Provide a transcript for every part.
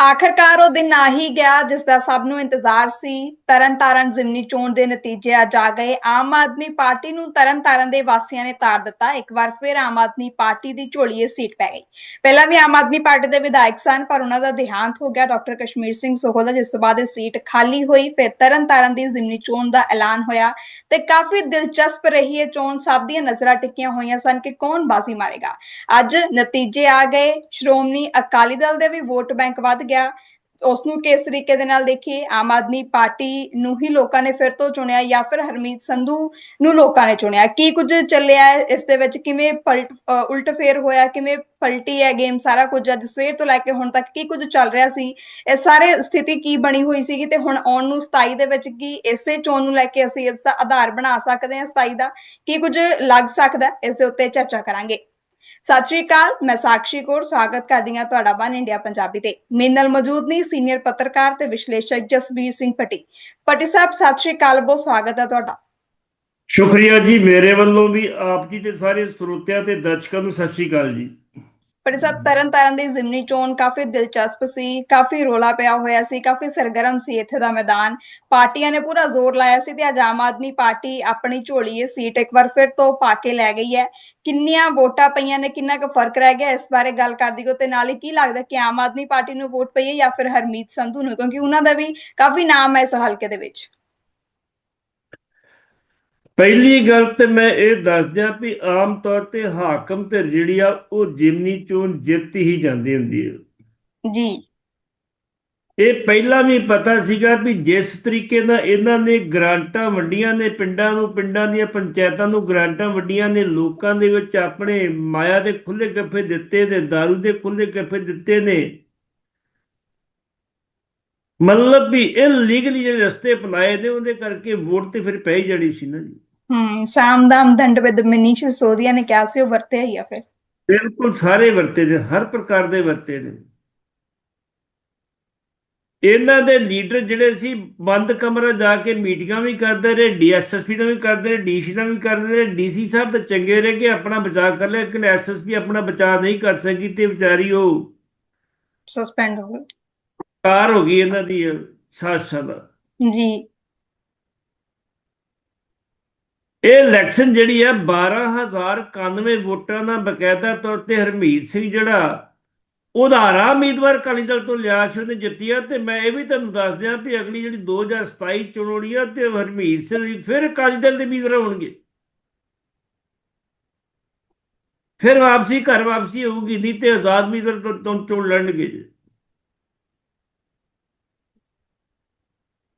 ਆਖਰਕਾਰ ਉਹ ਦਿਨ ਆ ਹੀ ਗਿਆ ਜਿਸ ਦਾ ਸਭ ਨੂੰ ਇੰਤਜ਼ਾਰ ਸੀ। ਤਰਨਤਾਰਨ ਜ਼ਿਮਨੀ ਚੋਣ ਦੇ ਨਤੀਜੇ ਅੱਜ ਆ ਗਏ। ਆਮ ਆਦਮੀ ਪਾਰਟੀ ਨੂੰ ਤਰਨਤਾਰਨ ਦੇ ਵਾਸੀਆਂ ਨੇ ਤਾਰ ਦਿੱਤਾ। ਇੱਕ ਵਾਰ ਫਿਰ ਆਮ ਆਦਮੀ ਪਾਰਟੀ ਦੀ ਝੋਲੀ ਇਹ ਸੀਟ ਪੈ ਗਈ। ਪਹਿਲਾਂ ਵੀ ਆਮ ਆਦਮੀ ਪਾਰਟੀ ਦੇ ਵਿਧਾਇਕ ਸਨ, ਪਰ ਉਹਨਾਂ ਦਾ ਦੇਹਾਂਤ ਹੋ ਗਿਆ। ਡਾਕਟਰ ਕਸ਼ਮੀਰ ਸਿੰਘ ਸੋਹਲ ਦਾ, ਜਿਸ ਤੋਂ ਬਾਅਦ ਇਹ ਸੀਟ ਖਾਲੀ ਹੋਈ, ਫਿਰ ਤਰਨਤਾਰਨ ਦੀ ਜ਼ਿਮਨੀ ਚੋਣ ਦਾ ਐਲਾਨ ਹੋਇਆ ਤੇ ਕਾਫੀ ਦਿਲਚਸਪ ਰਹੀ ਇਹ ਚੋਣ। ਸਭ ਦੀਆਂ ਨਜ਼ਰਾਂ ਟਿਕੀਆਂ ਹੋਈਆਂ ਸਨ ਕਿ ਕੌਣ ਬਾਜ਼ੀ ਮਾਰੇਗਾ। ਅੱਜ ਨਤੀਜੇ ਆ ਗਏ। ਸ਼੍ਰੋਮਣੀ ਅਕਾਲੀ ਦਲ ਦੇ ਵੀ ਵੋਟ ਬੈਂਕ ਵੱਧ ਗਿਆ। ਉਸ ਨੂੰ ਕਿਸ ਤਰੀਕੇ ਦੇ ਨਾਲ ਦੇਖੀਏ, ਆਮ ਆਦਮੀ ਪਾਰਟੀ ਨੂੰ ਹੀ ਲੋਕਾਂ ਨੇ ਫਿਰ ਤੋਂ ਚੁਣਿਆ ਜਾਂ ਫਿਰ ਹਰਮੀਤ ਸੰਧੂ ਨੂੰ ਲੋਕਾਂ ਨੇ ਚੁਣਿਆ? ਕੀ ਕੁਝ ਚੱਲਿਆ ਇਸ ਦੇ ਵਿੱਚ? ਕਿਵੇਂ ਪਲਟ ਉਲਟ ਫੇਰ ਹੋਇਆ? ਕਿਵੇਂ ਪਲਟੀ ਹੈ ਗੇਮ ਸਾਰਾ ਕੁਝ? ਅੱਜ ਸਵੇਰ ਤੋਂ ਲੈ ਕੇ ਹੁਣ ਤੱਕ ਕੀ ਕੁਝ ਚੱਲ ਰਿਹਾ ਸੀ? ਇਹ ਸਾਰੇ ਸਥਿਤੀ ਕੀ ਬਣੀ ਹੋਈ ਸੀਗੀ ਤੇ ਹੁਣ ਆਉਣ ਨੂੰ 27 ਦੇ ਵਿੱਚ ਕੀ ਇਸੇ ਚੋਣ ਨੂੰ ਲੈ ਕੇ ਅਸੀਂ ਇਸ ਦਾ ਆਧਾਰ ਬਣਾ ਸਕਦੇ ਹਾਂ 27 ਦਾ? ਕੀ ਕੁਝ ਲੱਗ ਸਕਦਾ? ਹੈ? ਇਸ ਦੇ ਉੱਤੇ ਚਰਚਾ ਕਰਾਂਗੇ। ਸਤਿ ਸ਼੍ਰੀ ਅਕਾਲ, ਮੈਂ ਸਾਕਸ਼ੀ ਕੌਰ, ਸਵਾਗਤ ਕਰਦੀ ਹਾਂ ਤੁਹਾਡਾ ਵਨ ਇੰਡੀਆ ਪੰਜਾਬੀ ਤੇ। ਮੇਰੇ ਨਾਲ ਮੌਜੂਦ ਨੇ ਸੀਨੀਅਰ ਪੱਤਰਕਾਰ ਤੇ ਵਿਸ਼ਲੇਸ਼ਕ ਜਸਬੀਰ ਸਿੰਘ ਪੱਟੀ ਪੱਟੀ ਸਾਹਿਬ, ਸਤਿ ਸ਼੍ਰੀ ਅਕਾਲ, ਬਹੁਤ ਸਵਾਗਤ ਹੈ ਤੁਹਾਡਾ। ਸ਼ੁਕਰੀਆ ਜੀ ਮੇਰੇ ਵੱਲੋਂ ਵੀ, ਆਪ ਜੀ ਦੇ ਸਾਰੇ ਸਰੋਤਿਆਂ ਤੇ ਦਰਸ਼ਕਾਂ ਨੂੰ ਸਤਿ ਸ਼੍ਰੀ ਅਕਾਲ ਜੀ। ਪੱਟੀ ਸਾਹਿਬ ਤਰਨ ਦੀ ਜ਼ਿਮਨੀ ਚੋਣ ਕਾਫੀ ਦਿਲਚਸਪ ਸੀ, ਕਾਫੀ ਰੋਲਾ ਪਿਆ ਹੋਇਆ ਸੀ, ਕਾਫੀ ਸਰਗਰਮ ਸੀ ਇੱਥੇ ਦਾ ਮੈਦਾਨ। ਪਾਰਟੀਆਂ ਨੇ ਪੂਰਾ ਜ਼ੋਰ ਲਾਇਆ ਸੀ ਤੇ ਅੱਜ ਆਮ ਆਦਮੀ ਪਾਰਟੀ ਆਪਣੀ ਝੋਲੀ ਸੀਟ ਇੱਕ ਵਾਰ ਫਿਰ ਤੋਂ ਪਾ ਕੇ ਲੈ ਗਈ ਹੈ। ਕਿੰਨੀਆਂ ਵੋਟਾਂ ਪਈਆਂ ਨੇ, ਕਿੰਨਾ ਕੁ ਫ਼ਰਕ ਰਹਿ ਗਿਆ, ਇਸ ਬਾਰੇ ਗੱਲ ਕਰਦੀ ਦਿਓ ਤੇ ਨਾਲ ਹੀ ਕੀ ਲੱਗਦਾ ਕਿ ਆਮ ਆਦਮੀ ਪਾਰਟੀ ਨੂੰ ਵੋਟ ਪਈ ਹੈ ਜਾਂ ਫਿਰ ਹਰਮੀਤ ਸੰਧੂ ਨੂੰ, ਕਿਉਂਕਿ ਉਹਨਾਂ ਦਾ ਵੀ ਕਾਫੀ ਨਾਮ ਹੈ ਇਸ ਹਲਕੇ ਦੇ ਵਿੱਚ। ਪਹਿਲੀ ਗੱਲ ਤੇ ਮੈਂ ਇਹ ਦੱਸ ਦਿਆਂ ਵੀ ਆਮ ਤੌਰ ਤੇ ਹਾਕਮ ਤੇ ਜਿਹੜੀ ਆ ਉਹ ਜਿਮਨੀ ਚੋਣ ਜਿੱਤ ਹੀ ਜਾਂਦੀ ਹੁੰਦੀ ਹੈ ਜੀ। ਇਹ ਪਹਿਲਾਂ ਵੀ ਪਤਾ ਸੀਗਾ ਵੀ ਜਿਸ ਤਰੀਕੇ ਨਾਲ ਇਹਨਾਂ ਨੇ ਗ੍ਰਾਂਟਾਂ ਵੰਡੀਆਂ ਨੇ ਪਿੰਡਾਂ ਨੂੰ ਪਿੰਡਾਂ ਦੀਆਂ ਪੰਚਾਇਤਾਂ ਨੂੰ ਗ੍ਰਾਂਟਾਂ ਵੰਡੀਆਂ ਨੇ ਲੋਕਾਂ ਦੇ ਵਿੱਚ ਆਪਣੇ ਮਾਇਆ ਦੇ ਖੁੱਲੇ ਗੱਫੇ ਦਿੱਤੇ ਨੇ ਦਾਰੂ ਦੇ ਖੁੱਲੇ ਗੱਫੇ ਦਿੱਤੇ ਨੇ। ਮਤਲਬ ਵੀ ਇਹ ਲੀਗਲੀ ਜਿਹੜੇ ਰਸਤੇ ਅਪਣਾਏ ਨੇ ਉਹਦੇ ਕਰਕੇ ਵੋਟ ਤੇ ਫਿਰ ਪੈ ਹੀ ਜਾਣੀ ਸੀ ਨਾ ਜੀ। ਹਮ ਸਾਮਦਾਮ ਦੰਡ ਵਿਦ ਮਨੀਸ਼ ਸੋਦੀਆ ਨੇ ਕਿਹਾ ਸੀ ਉਹ ਵਰਤਿਆ ਹੀ ਆ ਫਿਰ। ਬਿਲਕੁਲ ਸਾਰੇ ਵਰਤੇ ਨੇ ਹਰ ਪ੍ਰਕਾਰ ਦੇ ਵਰਤੇ ਨੇ। ਇਹਨਾਂ ਦੇ ਲੀਡਰ ਜਿਹੜੇ ਸੀ ਬੰਦ ਕਮਰਾ ਜਾ ਕੇ ਮੀਟਿੰਗਾਂ ਵੀ ਕਰਦੇ ਰਹੇ ਡੀਐਸਐਸਪੀ ਨਾਲ ਵੀ ਕਰਦੇ ਰਹੇ ਡੀਸੀ ਨਾਲ ਵੀ ਕਰਦੇ ਰਹੇ ਡੀਸੀ ਸਾਹਿਬ ਤਾਂ ਚੰਗੇ ਰਹੇ ਕਿ ਆਪਣਾ ਬਚਾਅ ਕਰ ਲਿਆ ਲੇਕਿਨ ਐਸਐਸਪੀ ਆਪਣਾ ਬਚਾਅ ਨਹੀਂ ਕਰ ਸਕੀ ਤੇ ਵਿਚਾਰੀ ਉਹ ਸਸਪੈਂਡ ਹੋ ਗਏ ਕਾਰ ਹੋ ਗਈ ਇਹਨਾਂ ਦੀ ਸਾਜ਼ਿਸ਼ਾਂ ਦਾ। ਜੀ। ਇਹ ਇਲੈਕਸ਼ਨ ਜਿਹੜੀ ਹੈ 12091 ਵੋਟਾਂ ਨਾਲ ਬਕਾਇਦਾ ਤੌਰ ਤੇ ਹਰਮੀਤ ਸਿੰਘ ਜਿਹੜਾ ਉਧਾਰਾ ਉਮੀਦਵਾਰ ਅਕਾਲੀ ਦਲ ਤੋਂ ਲਿਆ ਸੀ ਉਹਨੇ ਜਿੱਤੀ ਆ। ਤੇ ਮੈਂ ਇਹ ਵੀ ਤੁਹਾਨੂੰ ਦੱਸ ਦਿਆਂ ਵੀ ਅਗਲੀ ਜਿਹੜੀ 2027 ਚੋਣ ਹੋਣੀ ਆ ਤੇ ਹਰਮੀਤ ਸਿੰਘ ਫਿਰ ਅਕਾਲੀ ਦਲ ਦੇ ਉਮੀਦਵਾਰ ਹੋਣਗੇ। ਫਿਰ ਵਾਪਸੀ ਘਰ ਵਾਪਸੀ ਹੋਊਗੀ ਨਹੀਂ ਤੇ ਆਜ਼ਾਦ ਉਮੀਦਵਾਰ ਤੋਂ ਚੋਣ ਲੜਨਗੇ। ਜੀ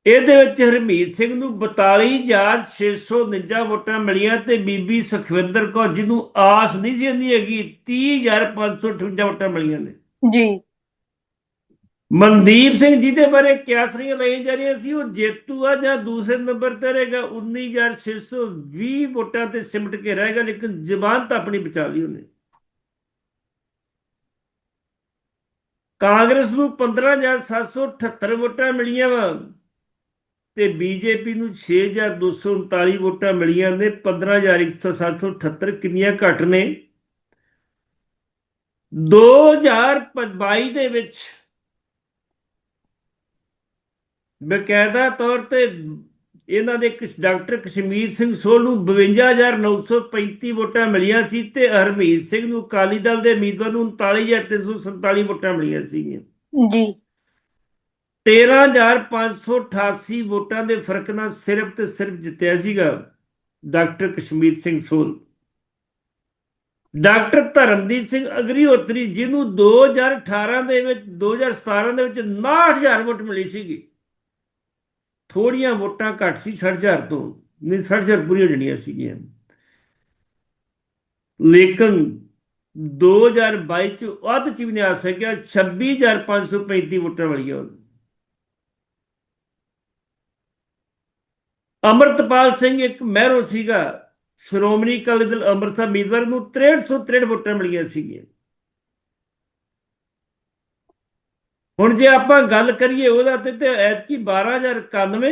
ਇਹਦੇ ਵਿੱਚ ਹਰਮੀਤ ਸਿੰਘ ਨੂੰ 42649 ਵੋਟਾਂ ਮਿਲੀਆਂ ਤੇ ਬੀਬੀ ਸੁਖਵਿੰਦਰ ਕੌਰ ਜਿਹਨੂੰ ਆਸ ਨਹੀਂ ਸੀ ਹੁੰਦੀ ਹੈਗੀ 30558 ਵੋਟਾਂ ਮਿਲੀਆਂ ਨੇ। ਜੀ। ਮਨਦੀਪ ਸਿੰਘ ਜਿਹਦੇ ਬਾਰੇ ਕਿਆਸਰੀਆਂ ਲਈਆਂ ਜਾ ਰਹੀਆਂ ਸੀ? ਉਹ ਜੇਤੂ ਆ ਜਾਂ ਦੂਸਰੇ ਨੰਬਰ ਤੇ ਰਹੇਗਾ। 19620 ਵੋਟਾਂ ਤੇ ਸਿਮਟ ਕੇ ਰਹੇਗਾ ਲੇਕਿਨ ਜ਼ਬਾਨ ਤਾਂ ਆਪਣੀ ਬਚਾ ਲਈ ਉਹਨੇ। ਕਾਂਗਰਸ ਨੂੰ 15778 ਵੋਟਾਂ ਮਿਲੀਆਂ ਵਾ। ਤੇ ਬੀਜੇਪੀ ਨੂੰ 6239 ਵੋਟਾਂ ਮਿਲੀਆਂ ਨੇ 15178 ਕਿੰਨੀਆਂ ਘੱਟ ਨੇ? 2022 ਦੇ ਵਿੱਚ ਬਕਾਇਦਾ ਤੌਰ ਤੇ ਇਹਨਾਂ ਦੇ ਕਿਸ, ਡਾਕਟਰ ਕਸ਼ਮੀਰ ਸਿੰਘ ਸੋਲ ਨੂੰ 52935 ਵੋਟਾਂ ਮਿਲੀਆਂ ਸੀ ਤੇ ਹਰਮੀਤ ਸਿੰਘ ਨੂੰ ਅਕਾਲੀ ਦਲ ਦੇ ਉਮੀਦਵਾਰ ਨੂੰ 39347 ਵੋਟਾਂ ਮਿਲੀਆਂ ਸੀਗੀਆਂ। ਜੀ। 13588 ਵੋਟਾਂ ਦੇ ਫ਼ਰਕ ਨਾਲ ਸਿਰਫ ਤੇ ਸਿਰਫ ਜਿੱਤਿਆ ਸੀਗਾ ਡਾਕਟਰ ਕਸ਼ਮੀਰ ਸਿੰਘ ਸੋਲ। ਡਾਕਟਰ ਧਰਮਦੀਪ ਸਿੰਘ ਅਗਰੀਹੋਤਰੀ, ਜਿਹਨੂੰ 2018 ਦੇ ਵਿੱਚ 2017 ਦੇ ਵਿੱਚ 69000 ਵੋਟ ਮਿਲੀ ਸੀਗੀ। ਥੋੜੀਆਂ ਵੋਟਾਂ ਘੱਟ ਸੀ 60000 ਤੋਂ, ਨਹੀਂ 60000 ਪੂਰੀਆਂ ਜਣੀਆਂ ਸੀਗੀਆਂ। ਲੇਕਿਨ 2022 ਚ ਅੱਧ ਚ ਵੀ ਨਹੀਂ ਆ ਸਕਿਆ 26535 ਵੋਟਾਂ ਮਿਲੀਆਂ ਉਹਨੂੰ ਅਮਰਤਪਾਲ ਸਿੰਘ ਇੱਕ ਮਹਿਰੋ ਸੀਗਾ। ਸ਼੍ਰੋਮਣੀ ਅਕਾਲੀ ਦਲ ਅੰਮ੍ਰਿਤਸਰ ਉਮੀਦਵਾਰ ਨੂੰ 6363 ਵੋਟਾਂ ਮਿਲੀਆਂ ਸੀਗੀਆਂ। ਹੁਣ ਜੇ ਆਪਾਂ ਗੱਲ ਕਰੀਏ ਉਹਦਾ ਤੇ ਤੇ ਐਤਕੀ 12091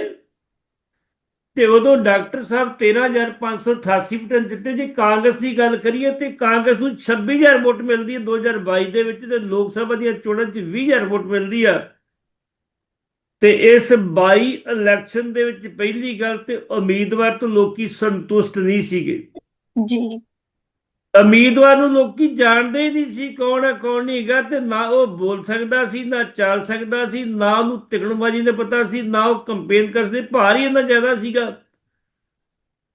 ਤੇ ਉਦੋਂ ਡਾਕਟਰ ਸਾਹਿਬ 13588 ਵੋਟਾਂ ਜਿੱਤੇ। ਜੇ ਕਾਂਗਰਸ ਦੀ ਗੱਲ ਕਰੀਏ ਤੇ ਕਾਂਗਰਸ ਨੂੰ 26000 ਵੋਟ ਮਿਲਦੀ ਹੈ। 2022 ਦੇ ਵਿੱਚ ਤੇ ਲੋਕ ਸਭਾ ਦੀਆਂ ਚੋਣਾਂ 'ਚ 20000 ਵੋਟ ਮਿਲਦੀ ਆ। ਤੇ ਇਸ 22 ਇਲੈਕਸ਼ਨ ਦੇ ਵਿੱਚ ਪਹਿਲੀ ਗੱਲ ਤੇ ਉਮੀਦਵਾਰ ਤੋਂ ਲੋਕੀ ਸੰਤੁਸ਼ਟ ਨਹੀਂ ਸੀਗੇ। ਜੀ। ਉਮੀਦਵਾਰ ਨੂੰ ਲੋਕੀ ਜਾਣਦੇ ਹੀ ਨਹੀਂ ਸੀ ਕੌਣ ਹੈ ਕੌਣ ਨਹੀਂ ਹੈਗਾ ਤੇ ਨਾ ਉਹ ਬੋਲ ਸਕਦਾ ਸੀ ਨਾ ਚੱਲ ਸਕਦਾ ਸੀ ਨਾ ਉਹਨੂੰ ਤਿਕਣਬਾਜੀ ਦਾ ਪਤਾ ਸੀ ਨਾ ਉਹ ਕੰਪੇਨ ਕਰ ਸਕਦੇ ਭਾਰ ਹੀ ਇੰਨਾ ਜ਼ਿਆਦਾ ਸੀਗਾ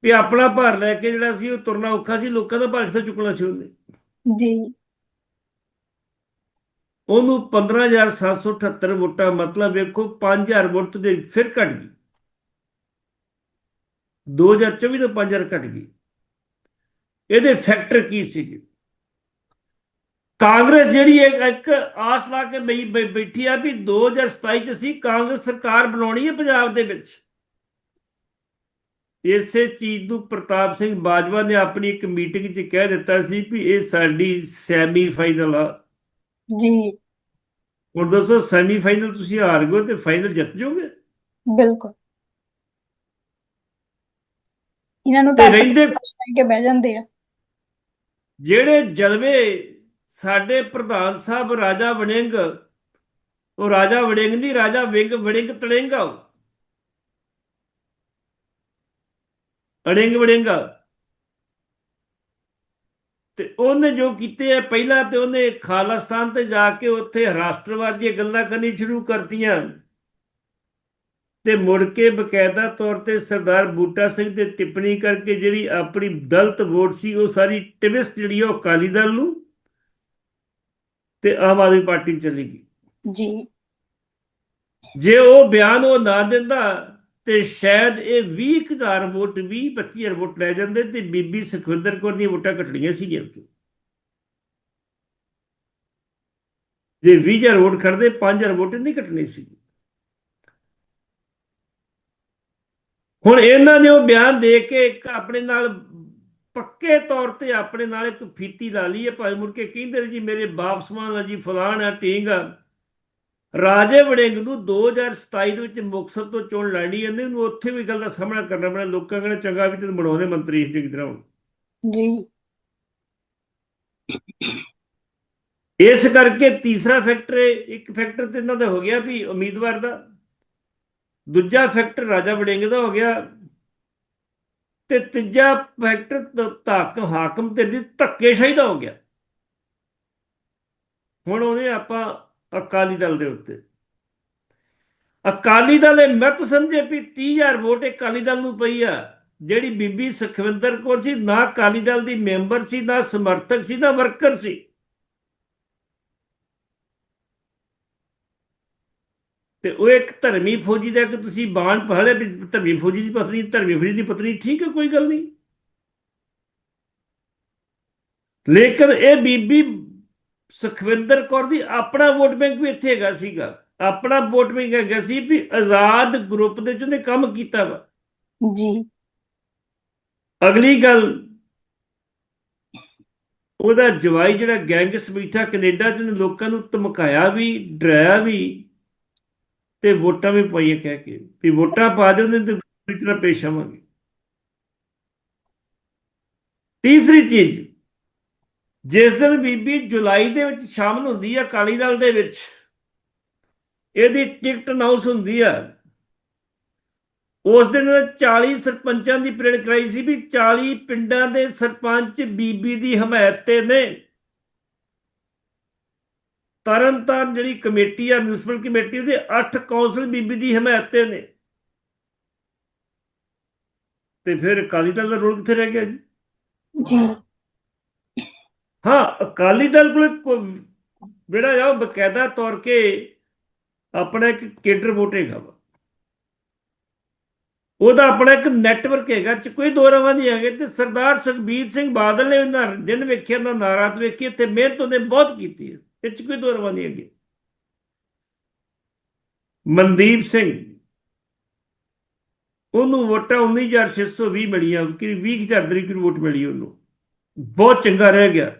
ਵੀ ਆਪਣਾ ਭਾਰ ਲੈ ਕੇ ਜਿਹੜਾ ਸੀ ਉਹ ਤੁਰਨਾ ਔਖਾ ਸੀ ਲੋਕਾਂ ਦਾ ਭਾਰ ਕਿੱਥੋਂ ਚੁੱਕਣਾ ਸੀ ਉਹਨੇ। ਜੀ। ਉਹਨੂੰ 15778 ਵੋਟਾਂ, ਮਤਲਬ ਵੇਖੋ 5000 ਵੋਟ ਦੇ ਫਿਰ ਘਟ ਗਈ। 2024 ਤੋਂ 5000 ਘਟ ਗਈ। ਇਹਦੇ ਫੈਕਟਰ ਕੀ ਸੀਗੇ? ਕਾਂਗਰਸ ਜਿਹੜੀ ਇੱਕ ਆਸ ਲਾ ਕੇ ਬੈਠੀ ਆ ਵੀ 2027 ਚ ਅਸੀਂ ਕਾਂਗਰਸ ਸਰਕਾਰ ਬਣਾਉਣੀ ਹੈ ਪੰਜਾਬ ਦੇ ਵਿੱਚ। ਇਸੇ ਚੀਜ਼ ਨੂੰ ਪ੍ਰਤਾਪ ਸਿੰਘ ਬਾਜਵਾ ਨੇ ਆਪਣੀ ਇੱਕ ਮੀਟਿੰਗ 'ਚ ਕਹਿ ਦਿੱਤਾ ਸੀ ਵੀ ਇਹ ਸਾਡੀ ਸੈਮੀ ਫਾਈਨਲ ਆ। ਜੀ। ਹੁਣ ਦੱਸੋ ਸੈਮੀ ਫਾਈਨਲ ਤੁਸੀਂ ਹਾਰ ਗਏ ਤੇ ਫਾਈਨਲ ਜਿੱਤ ਜਾਓਗੇ? ਬਿਲਕੁਲ। ਇਹਨਾਂ ਨੂੰ ਤੇ ਰਹਿੰਦੇ ਕੇ ਬਹਿ ਜਾਂਦੇ ਆ। ਜਿਹੜੇ ਜਲਵੇ ਸਾਡੇ ਪ੍ਰਧਾਨ ਸਾਹਿਬ ਰਾਜਾ ਵੜਿੰਗ ਉਹ ਰਾਜਾ ਵੜਿੰਗ ਨਹੀਂ ਰਾਜਾ ਵਿੰਗ ਵੜਿੰਗ ਤੜਿੰਗਾ। ਅੜਿੰਗ ਵੜਿੰਗਾ ਤੇ ਉਹਨੇ ਜੋ ਕੀਤੇ ਆ ਪਹਿਲਾਂ ਤੇ ਉਹਨੇ ਖਾਲਿਸਤਾਨ ਤੇ ਜਾ ਕੇ ਉੱਥੇ ਰਾਸ਼ਟਰਵਾਦ ਗੱਲਾਂ ਕਰਨੀ ਸ਼ੁਰੂ ਕਰਤੀਆਂ। ਤੇ ਮੁੜ ਕੇ ਬਕਾਇਦਾ ਤੌਰ ਤੇ ਸਰਦਾਰ ਬੂਟਾ ਸਿੰਘ ਤੇ ਟਿੱਪਣੀ ਕਰਕੇ ਜਿਹੜੀ ਆਪਣੀ ਦਲਤ ਵੋਟ ਸੀ ਉਹ ਸਾਰੀ ਟਿਵਿਸਟ ਜਿਹੜੀ ਉਹ ਅਕਾਲੀ ਦਲ ਨੂੰ ਤੇ ਆਮ ਆਦਮੀ ਪਾਰਟੀ ਚਲੀ ਗਈ। ਜੀ। ਜੇ ਉਹ ਬਿਆਨ ਉਹ ਨਾ ਦਿੰਦਾ ਤੇ ਸ਼ਾਇਦ ਇਹ 20000 ਵੋਟ 20 25000 ਵੋਟ ਲੈ ਜਾਂਦੇ ਤੇ ਬੀਬੀ ਸੁਖਵਿੰਦਰ ਕੌਰ ਦੀਆਂ ਵੋਟਾਂ ਘਟਣੀਆਂ ਸੀਗੀਆਂ ਉੱਥੇ। ਜੇ 20000 ਵੋਟ ਖੜਦੇ 5000 ਵੋਟ ਨਹੀਂ ਘਟਣੀ ਸੀ। ਹੁਣ ਇਹਨਾਂ ਨੇ ਉਹ ਬਿਆਨ ਦੇ ਕੇ ਇੱਕ ਆਪਣੇ ਨਾਲ ਪੱਕੇ ਤੌਰ ਤੇ ਆਪਣੇ ਨਾਲ ਇੱਕ ਫੀਤੀ ਲਾ ਲਈ ਹੈ। ਭਾਵੇਂ ਮੁੜ ਕੇ ਕਹਿੰਦੇ ਨੇ ਜੀ, ਮੇਰੇ ਬਾਪ ਸਮਾਨ ਆ ਜੀ, ਫਲਾਣ ਆ, ਢੀਂਗ ਆ। ਰਾਜੇ ਵੜਿੰਗ ਨੂੰ 2027 ਦੇ ਵਿੱਚ ਮੁਕਤਸਰ ਤੋਂ ਚੋਣ ਲੜਨੀ ਇਹਨੇ ਨੂੰ ਉੱਥੇ ਵੀ ਗੱਲ ਦਾ ਸਾਹਮਣਾ ਕਰਨਾ ਪੈਣਾ। ਲੋਕਾਂ ਕਹਿੰਦੇ ਚੰਗਾ ਵੀ ਤੈਨੂੰ ਬਣਾਉਂਦੇ ਮੰਤਰੀ ਜਗ੍ਹਾ ਤਰ੍ਹਾਂ ਹੁਣ। ਜੀ। ਇਸ ਕਰਕੇ ਤੀਸਰਾ ਫੈਕਟਰ ਇੱਕ ਫੈਕਟਰ ਤੇ ਇਹਨਾਂ ਦਾ ਹੋ ਗਿਆ ਵੀ ਉਮੀਦਵਾਰ ਦਾ। ਦੂਜਾ ਫੈਕਟਰ ਰਾਜਾ ਵੜਿੰਗ ਦਾ ਹੋ ਗਿਆ। ਤੇ ਤੀਜਾ ਫੈਕਟਰ ਤ- ਤੱਕ ਹਾਕਮ ਤੇ ਦੀ ਧੱਕੇਸ਼ਾਹੀ ਦਾ ਹੋ ਗਿਆ। ਹੁਣ ਉਹਨੇ ਆਪਾਂ ਅਕਾਲੀ ਦਲ ਦੇ ਉੱਤੇ। ਅਕਾਲੀ ਦਲ ਇਹ ਮਿੱਤ ਸਮਝੇ ਵੀ 30000 ਵੋਟ ਅਕਾਲੀ ਦਲ ਨੂੰ ਪਈ ਆ। ਜਿਹੜੀ ਬੀਬੀ ਸੁਖਵਿੰਦਰ ਕੌਰ ਸੀ, ਨਾ ਅਕਾਲੀ ਦਲ ਦੀ ਮੈਂਬਰ ਸੀ, ਨਾ ਸਮਰਥਕ ਸੀ, ਨਾ ਵਰਕਰ ਸੀ। ਤੇ ਉਹ ਇੱਕ ਧਰਮੀ ਫੌਜੀ ਦਾ ਕਿ ਤੁਸੀਂ ਬਾਣ ਪੜ੍ਹ ਧਰਮੀ ਫੌਜੀ ਦੀ ਪਤਨੀ, ਧਰਮੀ ਫੌਜੀ ਦੀ ਪਤਨੀ, ਠੀਕ ਹੈ, ਕੋਈ ਗੱਲ ਨਹੀਂ। ਲੇਕਿਨ ਇਹ ਬੀਬੀ ਸੁਖਵਿੰਦਰ ਕੌਰ ਦੀ ਆਪਣਾ ਵੋਟ ਬੈਂਕ ਵੀ ਇੱਥੇ ਹੈਗਾ ਸੀਗਾ। ਆਪਣਾ ਵੋਟ ਬੈਂਕ ਹੈਗਾ ਸੀ ਵੀ ਆਜ਼ਾਦ ਗਰੁੱਪ ਦੇ ਚ ਉਹਨੇ ਕੰਮ ਕੀਤਾ ਵਾ। ਜੀ। ਅਗਲੀ ਗੱਲ ਉਹਦਾ ਜਵਾਈ ਜਿਹੜਾ ਗੈਂਗਸ ਬੈਠਾ ਕੈਨੇਡਾ ਚ ਉਹਨੇ ਲੋਕਾਂ ਨੂੰ ਧਮਕਾਇਆ ਵੀ ਡਰਾਇਆ ਵੀ ਤੇ ਵੋਟਾਂ ਵੀ ਪਾਈਏ ਕਹਿ ਕੇ ਵੀ ਵੋਟਾਂ ਪਾ ਦਿਓ ਨਹੀਂ ਤੇ ਪੂਰੀ ਤਰ੍ਹਾਂ ਪੇਸ਼ ਆਵਾਂਗੇ। ਤੀਸਰੀ ਚੀਜ਼ ਜਿਸ ਦਿਨ ਬੀਬੀ ਜੁਲਾਈ ਦੇ ਵਿੱਚ ਸ਼ਾਮਲ ਹੁੰਦੀ ਆ, ਅਕਾਲੀ ਦਲ ਦੇ ਵਿੱਚ, ਇਹਦੀ ਟਿਕਟ ਅਨਾਉਂਸ ਹੁੰਦੀ ਆ। ਉਸ ਦਿਨ 40 ਸਰਪੰਚਾਂ ਦੀ ਪਰੇਡ ਕਰਾਈ ਸੀ ਵੀ 40 ਪਿੰਡਾਂ ਦੇ ਸਰਪੰਚ ਬੀਬੀ ਦੀ ਹਮਾਇਤ ਤੇ ਨੇ। ਤਰਨਤਾਰਨ ਜਿਹੜੀ ਕਮੇਟੀ ਆ ਮਿਊਨਿਸਪਲ ਕਮੇਟੀ, ਉਹਦੇ 8 ਕੌਂਸਲ ਬੀਬੀ ਦੀ ਹਮਾਇਤ ਤੇ ਨੇ। ਤੇ ਫਿਰ ਅਕਾਲੀ ਦਲ ਦਾ ਰੋਲ ਕਿੱਥੇ ਰਹਿ ਗਿਆ ਜੀ? ਜੀ। ਹਾਂ, ਅਕਾਲੀ ਦਲ ਕੋਲ ਜਿਹੜਾ ਆ, ਉਹ ਬਕਾਇਦਾ ਤੌਰ ਕੇ ਆਪਣਾ ਇੱਕ ਕੇਡਰ ਵੋਟ ਹੈਗਾ ਵਾ। ਉਹਦਾ ਆਪਣਾ ਇੱਕ ਨੈਟਵਰਕ ਹੈਗਾ, ਚ ਕੋਈ ਦੋ ਰਵਾਂ ਨਹੀਂ ਹੈਗੇ, ਤੇ ਸਰਦਾਰ ਸੁਖਬੀਰ ਸਿੰਘ ਬਾਦਲ ਨੇ ਉਹਨਾਂ ਦਿਨ ਵੇਖਿਆ, ਨਾ ਨਾਰਾਤ ਵੇਖੀ ਤੇ ਮਿਹਨਤ ਉਹਨੇ ਬਹੁਤ ਕੀਤੀ ਹੈ ਇਹ ਚ ਕੋਈ ਦੋ ਰਵਾਂ ਨਹੀਂ ਹੈਗੇ ਮਨਦੀਪ ਸਿੰਘ, ਉਹਨੂੰ ਵੋਟਾਂ 19620 ਮਿਲੀਆਂ ਕਿ 20000 ਦੀ ਕੋਈ ਵੋਟ ਮਿਲੀ ਉਹਨੂੰ। ਬਹੁਤ ਚੰਗਾ ਰਹਿ ਗਿਆ।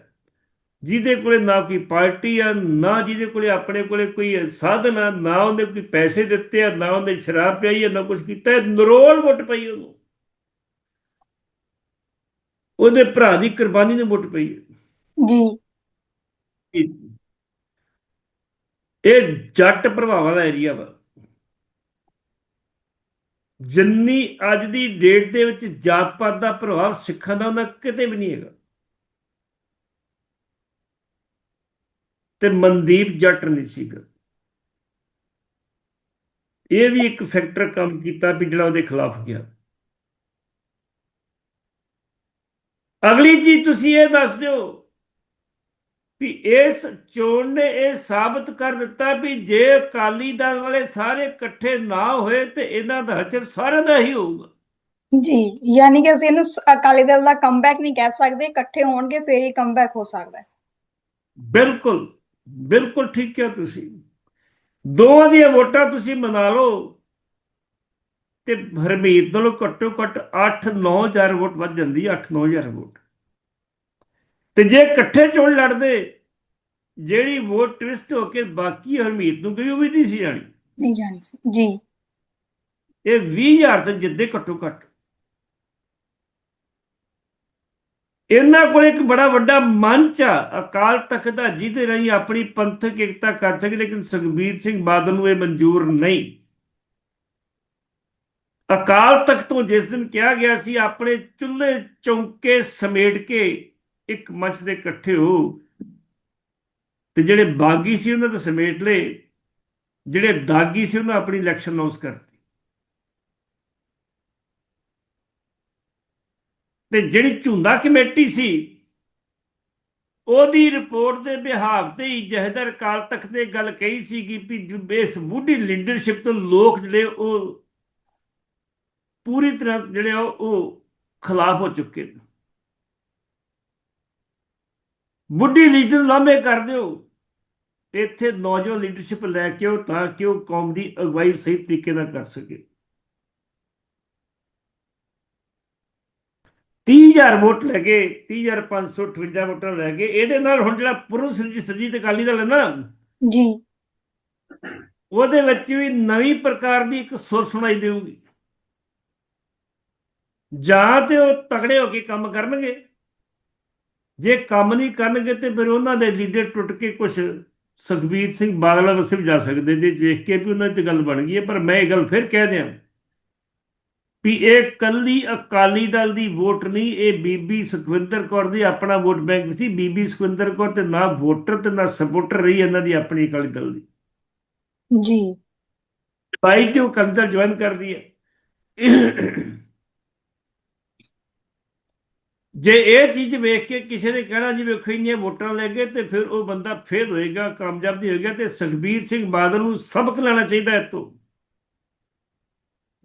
ਜਿਹਦੇ ਕੋਲੇ ਨਾ ਕੋਈ ਪਾਰਟੀ ਆ ਨਾ ਜਿਹਦੇ ਕੋਲੇ ਆਪਣੇ ਕੋਲੇ ਕੋਈ ਸਾਧਨ ਆ ਨਾ ਉਹਨੇ ਕੋਈ ਪੈਸੇ ਦਿੱਤੇ ਆ ਨਾ ਉਹਨੇ ਸ਼ਰਾਬ ਪਿਆਈ ਆ ਨਾ ਕੁਝ ਕੀਤਾ ਨਰੋਲ ਵੋਟ ਪਈ ਉਹਨੂੰ। ਉਹਦੇ ਭਰਾ ਦੀ ਕੁਰਬਾਨੀ ਨੂੰ ਵੋਟ ਪਈ। ਜੀ। ਇਹ ਜੱਟ ਪ੍ਰਭਾਵਾਂ ਦਾ ਏਰੀਆ ਵਾ। ਜਿੰਨੀ ਅੱਜ ਦੀ ਡੇਟ ਦੇ ਵਿੱਚ ਜਾਤ ਪਾਤ ਦਾ ਪ੍ਰਭਾਵ ਸਿੱਖਾਂ ਦਾ ਉਹਨਾਂ ਕਿਤੇ ਵੀ ਨਹੀਂ ਹੈਗਾ। ਤੇ ਮਨਦੀਪ ਜੱਟ ਨਹੀਂ ਸੀਗਾ। ਇਹ ਵੀ ਇੱਕ ਫੈਕਟਰ ਕੰਮ ਕੀਤਾ ਵੀ ਜਿਹੜਾ ਉਹਦੇ ਖਿਲਾਫ ਗਿਆ। ਅਗਲੀ ਚੀਜ਼ ਤੁਸੀਂ ਇਹ ਦੱਸ ਦਿਓ ਵੀ ਇਸ ਚੋਣ ਨੇ ਇਹ ਸਾਬਤ ਕਰ ਦਿੱਤਾ ਵੀ ਜੇ ਅਕਾਲੀ ਦਲ ਵਾਲੇ ਸਾਰੇ ਇਕੱਠੇ ਨਾ ਹੋਏ ਤੇ ਇਹਨਾਂ ਦਾ ਹਸ਼ਰ ਸਾਰਿਆਂ ਦਾ ਹੀ ਹੋਊਗਾ। ਜੀ ਯਾਨੀ ਕਿ ਅਸੀਂ ਇਹਨੂੰ ਅਕਾਲੀ ਦਲ ਦਾ ਕਮਬੈਕ ਨਹੀਂ ਕਹਿ ਸਕਦੇ ਇਕੱਠੇ ਹੋਣਗੇ ਫੇਰ ਹੀ ਕਮਬੈਕ ਹੋ ਸਕਦਾ ਹੈ। ਬਿਲਕੁਲ। ਬਿਲਕੁਲ ਠੀਕ ਕਿਹਾ ਤੁਸੀਂ। ਦੋਵਾਂ ਦੀਆਂ ਵੋਟਾਂ ਤੁਸੀਂ ਮਨਾ ਲਓ ਤੇ ਹਰਮੀਤ ਨਾਲੋਂ ਘੱਟੋ ਘੱਟ 8-9000 ਵੋਟ ਵੱਧ ਜਾਂਦੀ 8-9000 ਵੋਟ। ਤੇ ਜੇ ਇਕੱਠੇ ਚੋਣ ਲੜਦੇ ਜਿਹੜੀ ਵੋਟ ਟਵਿਸਟ ਹੋ ਕੇ ਬਾਕੀ ਹਰਮੀਤ ਨੂੰ ਗਈ ਉਹ ਵੀ ਨਹੀਂ ਸੀ ਜਾਣੀ। ਨਹੀਂ ਜਾਣੀ ਸੀ। ਜੀ। ਇਹ 20000 ਤੇ ਜਿੱਦੇ ਘੱਟੋ ਘੱਟ। ਇਹਨਾਂ ਕੋਲ ਇੱਕ ਬੜਾ ਵੱਡਾ ਮੰਚ ਆ, ਅਕਾਲ ਤਖਤ ਦਾ, ਜਿਹਦੇ ਰਾਹੀਂ ਆਪਣੀ ਪੰਥਕ ਏਕਤਾ ਕਰ ਸਕਦੇ, ਲੇਕਿਨ ਸੁਖਬੀਰ ਸਿੰਘ ਬਾਦਲ ਨੂੰ ਇਹ ਮਨਜ਼ੂਰ ਨਹੀਂ। ਅਕਾਲ ਤਖਤ ਤੋਂ ਜਿਸ ਦਿਨ ਕਿਹਾ ਗਿਆ ਸੀ, ਆਪਣੇ ਚੁੱਲ੍ਹੇ ਚੌਂਕੇ ਸਮੇਟ ਕੇ ਇੱਕ ਮੰਚ ਦੇ ਇਕੱਠੇ ਹੋ। ਤੇ ਜਿਹੜੇ ਬਾਗੀ ਸੀ, ਉਹਨਾਂ ਦੇ ਸਮੇਟ ਲਏ। ਜਿਹੜੇ ਦਾਗੀ ਸੀ, ਉਹਨਾਂ ਆਪਣੀ ਇਲੈਕਸ਼ਨ ਅਨਾਉਂਸ ਕਰਤੀ। ਤੇ ਜਿਹੜੀ ਝੁੰਦਾ ਕਮੇਟੀ ਸੀ, ਉਹਦੀ ਰਿਪੋਰਟ ਦੇ ਬਿਹਾਵ ਤੇ ਹੀ ਜਹਦਰ ਕਾਲ ਤੱਕ ਤੇ ਗੱਲ ਕਹੀ ਸੀ ਕਿ ਵੀ ਇਸ ਬੁੱਢੀ ਲੀਡਰਸ਼ਿਪ ਤੋਂ ਲੋਕ ਜਿਹੜੇ ਉਹ ਪੂਰੀ ਤਰ੍ਹਾਂ ਜਿਹੜੇ ਉਹ ਖਿਲਾਫ ਹੋ ਚੁੱਕੇ ਨੇ। ਬੁੱਢੀ ਲੀਡਰ ਲਾਮੇ ਕਰ ਦਿਓ। ਇੱਥੇ ਨੌਜਵਾਨ ਲੀਡਰਸ਼ਿਪ ਲੈ ਕੇ ਆਓ ਤਾਂ ਕਿ ਉਹ ਕੌਮ ਦੀ ਅਗਵਾਈ ਸਹੀ ਤਰੀਕੇ ਨਾਲ ਕਰ ਸਕੇ। 30000 ਵੋਟ ਲੈ ਗਏ 30558 ਵੋਟਾਂ ਲੈ ਗਏ ਇਹਦੇ ਨਾਲ ਹੁਣ ਜਿਹੜਾ ਪੁਰਨ ਸਰਜੀਤ ਸਰਜੀਤ ਅਕਾਲੀ ਦਲ ਹੈ ਨਾ ਜੀ। ਉਹਦੇ ਵਿੱਚ ਵੀ ਨਵੀਂ ਪ੍ਰਕਾਰ ਦੀ ਇੱਕ ਸੁਰ ਸੁਣਾਈ ਦੇਊਗੀ। ਜਾਂ ਤੇ ਉਹ ਤਗੜੇ ਹੋ ਕੇ ਕੰਮ ਕਰਨਗੇ। ਜੇ ਕੰਮ ਨਹੀਂ ਕਰਨਗੇ ਤੇ ਫਿਰ ਉਹਨਾਂ ਦੇ ਲੀਡਰ ਟੁੱਟ ਕੇ ਕੁਝ ਸੁਖਬੀਰ ਸਿੰਘ ਬਾਦਲ ਵਸੇ ਵੀ ਜਾ ਸਕਦੇ ਜੇ ਵੇਖ ਕੇ ਵੀ ਉਹਨਾਂ ਦੀ ਗੱਲ ਬਣ ਗਈ ਹੈ ਪਰ ਮੈਂ ਇਹ ਗੱਲ ਫਿਰ ਕਹਿ ਦਿਆਂ। ਵੀ ਇਹ ਕੱਲੀ ਅਕਾਲੀ ਦਲ ਦੀ ਵੋਟ ਨਹੀਂ ਇਹ ਬੀਬੀ ਸੁਖਵਿੰਦਰ ਕੌਰ ਦੀ ਆਪਣਾ ਵੋਟ ਬੈਂਕ ਸੀ। ਬੀਬੀ ਸੁਖਵਿੰਦਰ ਕੌਰ ਤੇ ਨਾ ਵੋਟਰ ਤੇ ਨਾ ਸਪੋਰਟਰ ਰਹੀ ਇਹਨਾਂ ਦੀ ਆਪਣੀ ਅਕਾਲੀ ਦਲ ਦੀ। ਜੀ। ਬਾਈ ਤੇ ਉਹ ਕੰਦਰ ਜੁਆਇਨ ਕਰਦੀ ਹੈ। ਜੇ ਇਹ ਚੀਜ਼ ਵੇਖ ਕੇ ਕਿਸੇ ਨੇ ਕਹਿਣਾ ਜੀ ਵੇਖੋ ਇੰਨੀਆਂ ਵੋਟਾਂ ਲੈ ਗਏ ਤੇ ਫਿਰ ਉਹ ਬੰਦਾ ਫੇਲ ਹੋਏਗਾ ਕਾਮਯਾਬ ਨਹੀਂ ਹੋਏਗਾ ਤੇ ਸੁਖਬੀਰ ਸਿੰਘ ਬਾਦਲ ਨੂੰ ਸਬਕ ਲੈਣਾ ਚਾਹੀਦਾ ਹੈ ਤੋਂ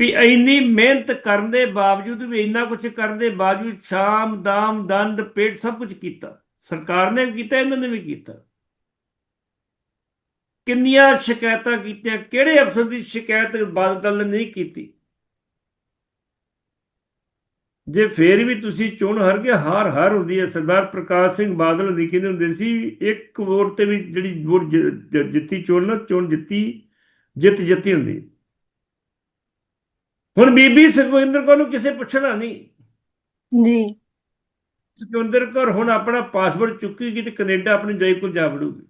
ਵੀ ਇੰਨੀ ਮਿਹਨਤ ਕਰਨ ਦੇ ਬਾਵਜੂਦ ਵੀ ਇੰਨਾ ਕੁਝ ਕਰਨ ਦੇ ਬਾਵਜੂਦ ਸ਼ਾਮ, ਦਾਮ, ਦੰਦ, ਪੇਟ ਸਭ ਕੁਝ ਕੀਤਾ। ਸਰਕਾਰ ਨੇ ਵੀ ਕੀਤਾ, ਇਹਨਾਂ ਨੇ ਵੀ ਕੀਤਾ। ਕਿੰਨੀਆਂ ਸ਼ਿਕਾਇਤਾਂ ਕੀਤੀਆਂ, ਕਿਹੜੇ ਅਫਸਰ ਦੀ ਸ਼ਿਕਾਇਤ ਬਾਦਲ ਨੇ ਨਹੀਂ ਕੀਤੀ? ਜੇ ਫੇਰ ਵੀ ਤੁਸੀਂ ਚੋਣ ਹਾਰ ਗਏ ਹਾਰ ਹਾਰ ਹੁੰਦੀ ਹੈ। ਸਰਦਾਰ ਪ੍ਰਕਾਸ਼ ਸਿੰਘ ਬਾਦਲ ਦੀ ਕਹਿੰਦੇ ਹੁੰਦੇ ਸੀ, ਇੱਕ ਵੋਟ ਤੇ ਵੀ ਜਿਹੜੀ ਵੋਟ ਜਿੱਤੀ ਚੋਣ ਨਾ, ਚੋਣ ਜਿੱਤੀ ਜਿੱਤ ਜਿੱਤੀ ਹੁੰਦੀ ਹੁਣ ਬੀਬੀ ਸੁਖਵਿੰਦਰ ਕੌਰ ਨੂੰ ਕਿਸੇ ਪੁੱਛਣਾ ਨਹੀਂ। ਜੀ। ਸੁਖਵਿੰਦਰ ਕੌਰ ਹੁਣ ਆਪਣਾ ਪਾਸਪੋਰਟ ਚੁੱਕੇਗੀ ਤੇ ਕੈਨੇਡਾ ਆਪਣੀ ਕੋਲ ਜਾ ਵੜੂਗੀ।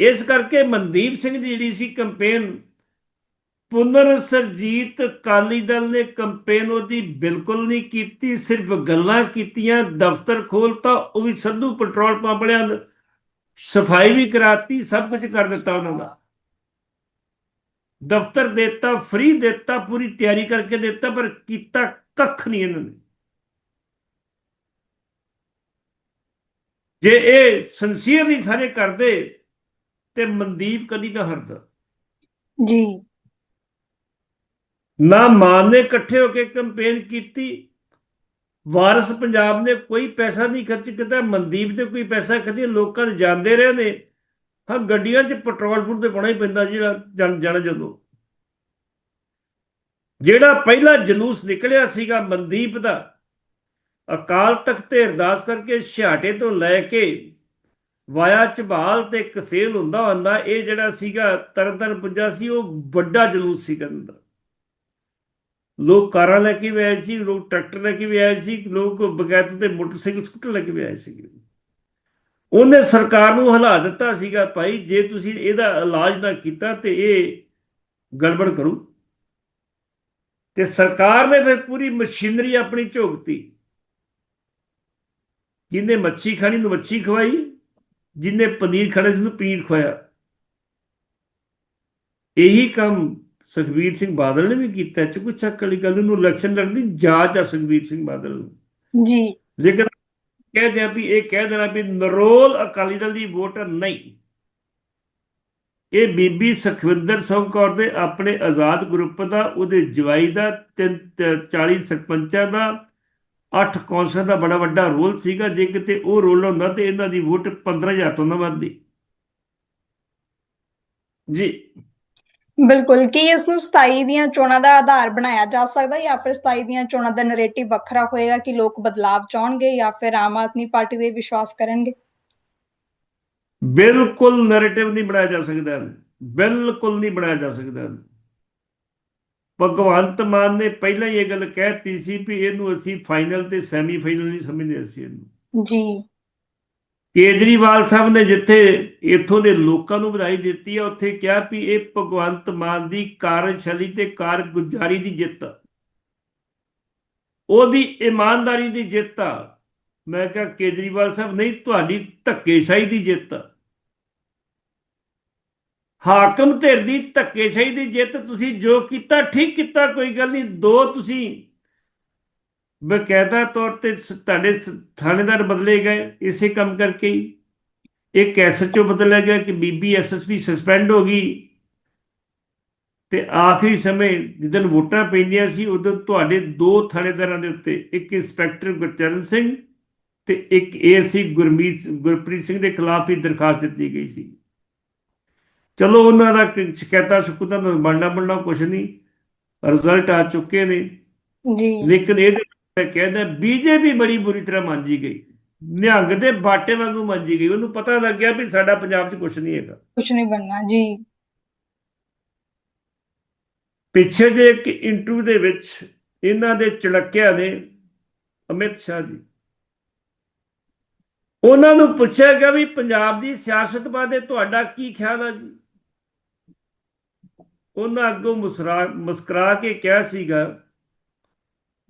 ਇਸ ਕਰਕੇ ਮਨਦੀਪ ਸਿੰਘ ਦੀ ਜਿਹੜੀ ਸੀ ਕੰਪੇਨ ਪੁਨਰ ਸਰਜੀਤ ਅਕਾਲੀ ਦਲ ਨੇ ਕੰਪੇਨ ਉਹਦੀ ਬਿਲਕੁਲ ਨਹੀਂ ਕੀਤੀ ਸਿਰਫ ਗੱਲਾਂ ਕੀਤੀਆਂ ਦਫ਼ਤਰ ਖੋਲਤਾ ਉਹ ਵੀ ਸੰਧੂ ਪੈਟਰੋਲ ਪੰਪ ਵਾਲਿਆਂ ਸਫ਼ਾਈ ਵੀ ਕਰਾਤੀ ਸਭ ਕੁਝ ਕਰ ਦਿੱਤਾ ਉਹਨਾਂ ਦਾ। ਦਫ਼ਤਰ ਦਿੱਤਾ ਫ੍ਰੀ ਦਿੱਤਾ ਪੂਰੀ ਤਿਆਰੀ ਕਰਕੇ ਦਿੱਤਾ ਪਰ ਕੀਤਾ ਕੱਖ ਨਹੀਂ ਇਹਨਾਂ ਨੇ। ਜੇ ਇਹ ਸਿੰਸੀਅਰਲੀ ਸਾਰੇ ਕਰਦੇ ਤੇ ਮਨਦੀਪ ਕਦੀ ਨਾ ਹਰਦਾ। ਜੀ। ਨਾ ਮਾਨ ਨੇ ਇਕੱਠੇ ਹੋ ਕੇ ਕੈਂਪੇਨ ਕੀਤੀ ਵਾਰਿਸ ਪੰਜਾਬ ਨੇ ਕੋਈ ਪੈਸਾ ਨਹੀਂ ਖਰਚ ਕੀਤਾ ਮਨਦੀਪ ਤੇ ਕੋਈ ਪੈਸਾ ਕਦੇ ਲੋਕਾਂ ਦੇ ਜਾਂਦੇ ਰਹੇ ਨੇ। ਹਾਂ, ਗੱਡੀਆਂ 'ਚ ਪੈਟਰੋਲ ਫੂਡ ਤੇ ਪਾਉਣਾ ਹੀ ਪੈਂਦਾ ਜਿਹੜਾ ਜਾਣ- ਜਾਣਾ ਜਦੋਂ ਜਿਹੜਾ ਪਹਿਲਾ ਜਲੂਸ ਨਿਕਲਿਆ ਸੀਗਾ ਮਨਦੀਪ ਦਾ, ਅਕਾਲ ਤਖਤ ਤੇ ਅਰਦਾਸ ਕਰਕੇ ਛਿਆਟੇ ਤੋਂ ਲੈ ਕੇ ਵਾਇਆ ਝਬਾਲ ਤੇ ਕਸੇਲ ਹੁੰਦਾ ਹੁੰਦਾ ਇਹ ਜਿਹੜਾ ਸੀਗਾ ਤਰਨਤਨ ਪੁੱਜਾ ਸੀ, ਉਹ ਵੱਡਾ ਜਲੂਸ ਸੀ ਕਹਿੰਦਾ ਲੋਕ ਕਾਰਾਂ ਲੈ ਕੇ ਵੀ ਆਏ ਸੀ, ਲੋਕ ਟਰੈਕਟਰ ਲੈ ਕੇ ਵੀ ਆਏ ਸੀ, ਲੋਕ ਬਗੈਤ ਤੇ ਮੋਟਰਸਾਈਕਲ ਸਕੂਟਰ ਲੈ ਕੇ ਵੀ ਆਏ ਸੀ ਉਹਨੇ ਸਰਕਾਰ ਨੂੰ ਹਲਾ ਦਿੱਤਾ ਸੀਗਾ ਭਾਈ ਜੇ ਤੁਸੀਂ ਇਹਦਾ ਇਲਾਜ ਨਾ ਕੀਤਾ ਤੇ ਇਹ ਗੜਬੜ ਕਰੂ। ਤੇ ਸਰਕਾਰ ਨੇ ਫਿਰ ਪੂਰੀ ਮਸ਼ੀਨਰੀ ਆਪਣੀ ਝੋਕਤੀ ਜਿਹਨੇ ਮੱਛੀ ਖਾਣੀ ਨੂੰ ਮੱਛੀ ਖਵਾਈ। ਜਿਹਨੇ ਪਨੀਰ ਖਾਣਾ ਉਹਨੂੰ ਪਨੀਰ ਖਵਾਇਆ। ਇਹੀ ਕੰਮ ਸੁਖਬੀਰ ਸਿੰਘ ਬਾਦਲ ਨੇ ਵੀ ਕੀਤਾ। ਚ ਕੋਈ ਚੱਕ ਵਾਲੀ ਗੱਲ ਨੂੰ ਇਲੈਕਸ਼ਨ ਲੜਨ ਜਾਂਚ ਆ ਸੁਖਬੀਰ ਸਿੰਘ ਬਾਦਲ ਨੂੰ। ਜੀ। ਲੇਕਿਨ ਕਹਿੰਦੇ ਆ ਵੀ, ਇਹ ਕਹਿ ਦੇਣਾ ਵੀ ਨਰੋਲ ਅਕਾਲੀ ਦਲ ਦੀ ਵੋਟ ਨਹੀਂ। ਇਹ ਬੀਬੀ ਸੁਖਵਿੰਦਰ ਸਿੰਘ ਕੌਰ ਦੇ ਆਪਣੇ ਆਜ਼ਾਦ ਗਰੁੱਪ ਦਾ, ਉਹਦੇ ਜਵਾਈ ਦਾ, ਤਿੰਨ ਤ- 40 ਸਰਪੰਚਾਂ ਦਾ 8 ਕੌਂਸਲਰ ਦਾ ਬੜਾ ਵੱਡਾ ਰੋਲ ਸੀਗਾ। ਜੇ ਕਿਤੇ ਉਹ ਰੋਲ ਹੁੰਦਾ ਤੇ ਇਹਨਾਂ ਦੀ ਵੋਟ 15000 ਤੋਂ ਨਾ ਵੱਧਦੀ। ਜੀ। ਬਿਲਕੁਲ ਕੀ ਇਸ ਨੂੰ 27 ਦੀਆਂ ਚੋਣਾਂ ਦਾ ਆਧਾਰ ਬਣਾਇਆ ਜਾ ਸਕਦਾ ਜਾਂ ਫਿਰ 27 ਦੀਆਂ ਚੋਣਾਂ ਦਾ ਨੈਰੇਟਿਵ ਵੱਖਰਾ ਹੋਏਗਾ ਕਿ ਲੋਕ ਬਦਲਾਵ ਚਾਹਣਗੇ ਜਾਂ ਫਿਰ ਆਮ ਆਦਮੀ ਪਾਰਟੀ ਦੇ ਵਿਸ਼ਵਾਸ ਕਰਨਗੇ? ਬਿਲਕੁਲ ਨੈਰੇਟਿਵ ਨਹੀਂ ਬਣਾਇਆ ਜਾ ਸਕਦਾ। ਬਿਲਕੁਲ ਨਹੀਂ ਬਣਾਇਆ ਜਾ ਸਕਦਾ। ਭਗਵੰਤ ਮਾਨ ਨੇ ਪਹਿਲਾਂ ਹੀ ਇਹ ਗੱਲ ਕਹਿਤੀ ਸੀ ਵੀ ਇਹਨੂੰ ਅਸੀਂ ਫਾਈਨਲ ਤੇ ਸੈਮੀਫਾਈਨਲ ਨਹੀਂ ਸਮਝਦੇ ਅਸੀਂ ਇਹਨੂੰ। ਜੀ। ਕੇਜਰੀਵਾਲ ਸਾਹਿਬ ਨੇ ਜਿੱਥੇ ਇੱਥੋਂ ਦੇ ਲੋਕਾਂ ਨੂੰ ਵਧਾਈ ਦਿੱਤੀ ਹੈ ਉੱਥੇ ਕਿਹਾ ਵੀ ਇਹ ਭਗਵੰਤ ਮਾਨ ਦੀ ਕਾਰਜਸ਼ੈਲੀ ਤੇ ਕਾਰਗੁਜ਼ਾਰੀ ਦੀ ਜਿੱਤ। ਆ। ਉਹਦੀ ਇਮਾਨਦਾਰੀ ਦੀ ਜਿੱਤ ਆ। ਮੈਂ ਕਿਹਾ, ਕੇਜਰੀਵਾਲ ਸਾਹਿਬ, ਨਹੀਂ, ਤੁਹਾਡੀ ਧੱਕੇਸ਼ਾਹੀ ਦੀ ਜਿੱਤ। ਹਾਕਮ ਧਿਰ ਦੀ ਧੱਕੇਸ਼ਾਹੀ ਦੀ ਜਿੱਤ ਤੁਸੀਂ ਜੋ ਕੀਤਾ, ਠੀਕ ਕੀਤਾ, ਕੋਈ ਗੱਲ ਨਹੀਂ। ਦੋ ਤੁਸੀਂ ਬਕਾਇਦਾ ਤੌਰ ਤੇ ਤੁਹਾਡੇ ਥਾਣੇਦਾਰ ਬਦਲੇ ਗਏ ਇਸੇ ਕੰਮ ਕਰਕੇ ਹੀ। ਇੱਕ ਐਸਐਚਓ ਬਦਲਿਆ ਗਿਆ ਕਿ ਬੀਬੀ ਐਸਐਸਪੀ ਸਸਪੈਂਡ ਹੋ ਗਈ। ਤੇ ਆਖਰੀ ਸਮੇਂ ਜਦੋਂ ਵੋਟਾਂ ਪੈਂਦੀਆਂ ਸੀ ਉਦੋਂ ਤੁਹਾਡੇ ਦੋ ਥਾਣੇਦਾਰਾਂ ਦੇ ਉੱਤੇ ਇੱਕ ਇੰਸਪੈਕਟਰ ਗੁਰਚਰਨ ਸਿੰਘ ਤੇ ਇੱਕ ਏਐਸਸੀ ਗੁਰਮੀਤ ਗੁਰਪ੍ਰੀਤ ਸਿੰਘ ਦੇ ਖਿਲਾਫ ਹੀ ਦਰਖਾਸਤ ਦਿੱਤੀ ਗਈ ਸੀ। ਚਲੋ ਉਹਨਾਂ ਦਾ ਸ਼ਿਕਾਇਤਾਂ ਸ਼ਿਕਾਇਤਾਂ ਦਾ ਬਣਨਾ ਬਣਨਾ ਕੁਛ ਨਹੀਂ ਰਿਜ਼ਲਟ ਆ ਚੁੱਕੇ ਨੇ। ਜੀ। ਲੇਕਿਨ ਇਹਦੇ ਮੈਂ ਕਹਿੰਦਾ ਬੀਜੇਪੀ ਬੜੀ ਬੁਰੀ ਤਰ੍ਹਾਂ ਮੰਜੀ ਗਈ। ਨਿਹੰਗ ਦੇ ਬਾਟੇ ਵਾਂਗੂ ਮੰਜੀ ਗਈ। ਉਹਨੂੰ ਪਤਾ ਲੱਗ ਗਿਆ ਵੀ ਸਾਡਾ ਪੰਜਾਬ 'ਚ ਕੁਝ ਨਹੀਂ ਹੈਗਾ। ਕੁਝ ਨਹੀਂ ਬਣਨਾ ਜੀ। ਪਿੱਛੇ ਜੇ ਇੱਕ ਇੰਟਰਵਿਊ ਦੇ ਵਿੱਚ ਇਹਨਾਂ ਦੇ ਚੜਕਿਆ ਨੇ ਅਮਿਤ ਸ਼ਾਹ ਜੀ ਉਹਨਾਂ ਨੂੰ ਪੁੱਛਿਆ ਗਿਆ ਵੀ ਪੰਜਾਬ ਦੀ ਸਿਆਸਤ ਬਾਰੇ ਤੁਹਾਡਾ ਕੀ ਖਿਆਲ ਹੈ ਜੀ? ਉਹਨਾਂ ਅੱਗੋਂ ਮੁਸਕਰਾ ਕੇ ਕਿਹਾ ਸੀਗਾ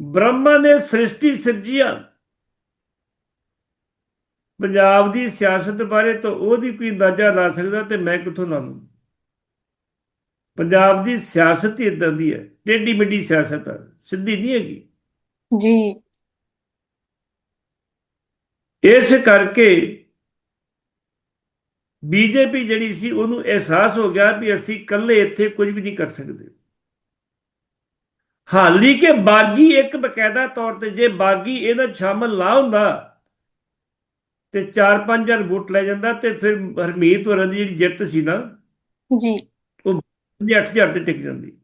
ਬ੍ਰਹਮਾ ਨੇ ਸ੍ਰਿਸ਼ਟੀ ਸਿਰਜਿਆ। ਪੰਜਾਬ ਦੀ ਸਿਆਸਤ ਬਾਰੇ ਤਾਂ ਉਹਦੀ ਕੋਈ ਅੰਦਾਜ਼ਾ ਲਾ ਸਕਦਾ ਤੇ ਮੈਂ ਕਿੱਥੋਂ ਲਾ ਲੂੰ ਪੰਜਾਬ ਦੀ ਸਿਆਸਤ ਹੀ ਇਦਾਂ ਦੀ ਹੈ ਟੇਢੀ ਮਿੱਡੀ ਸਿਆਸਤ ਹੈ ਸਿੱਧੀ ਨਹੀਂ ਹੈਗੀ। ਜੀ। ਇਸ ਕਰਕੇ ਬੀਜੇਪੀ ਜਿਹੜੀ ਸੀ ਉਹਨੂੰ ਅਹਿਸਾਸ ਹੋ ਗਿਆ ਵੀ ਅਸੀਂ ਇਕੱਲੇ ਇੱਥੇ ਕੁਝ ਵੀ ਨਹੀਂ ਕਰ ਸਕਦੇ। ਹਾਲੀ ਕਿ ਬਾਗੀ ਇੱਕ ਬਕਾਇਦਾ ਤੌਰ ਤੇ ਜੇ ਬਾਗੀ ਇਹਦਾ ਸ਼ਾਮਲ ਨਾ ਹੁੰਦਾ ਤੇ 4-5000 ਵੋਟ ਲੈ ਜਾਂਦਾ ਤੇ ਫਿਰ ਹਰਮੀਤ ਹੋਰਾਂ ਦੀ ਜਿਹੜੀ ਜਿੱਤ ਸੀ ਨਾ ਜੀ। ਉਹਦੀ 8000 ਤੇ ਟਿਕ ਜਾਂਦੀ।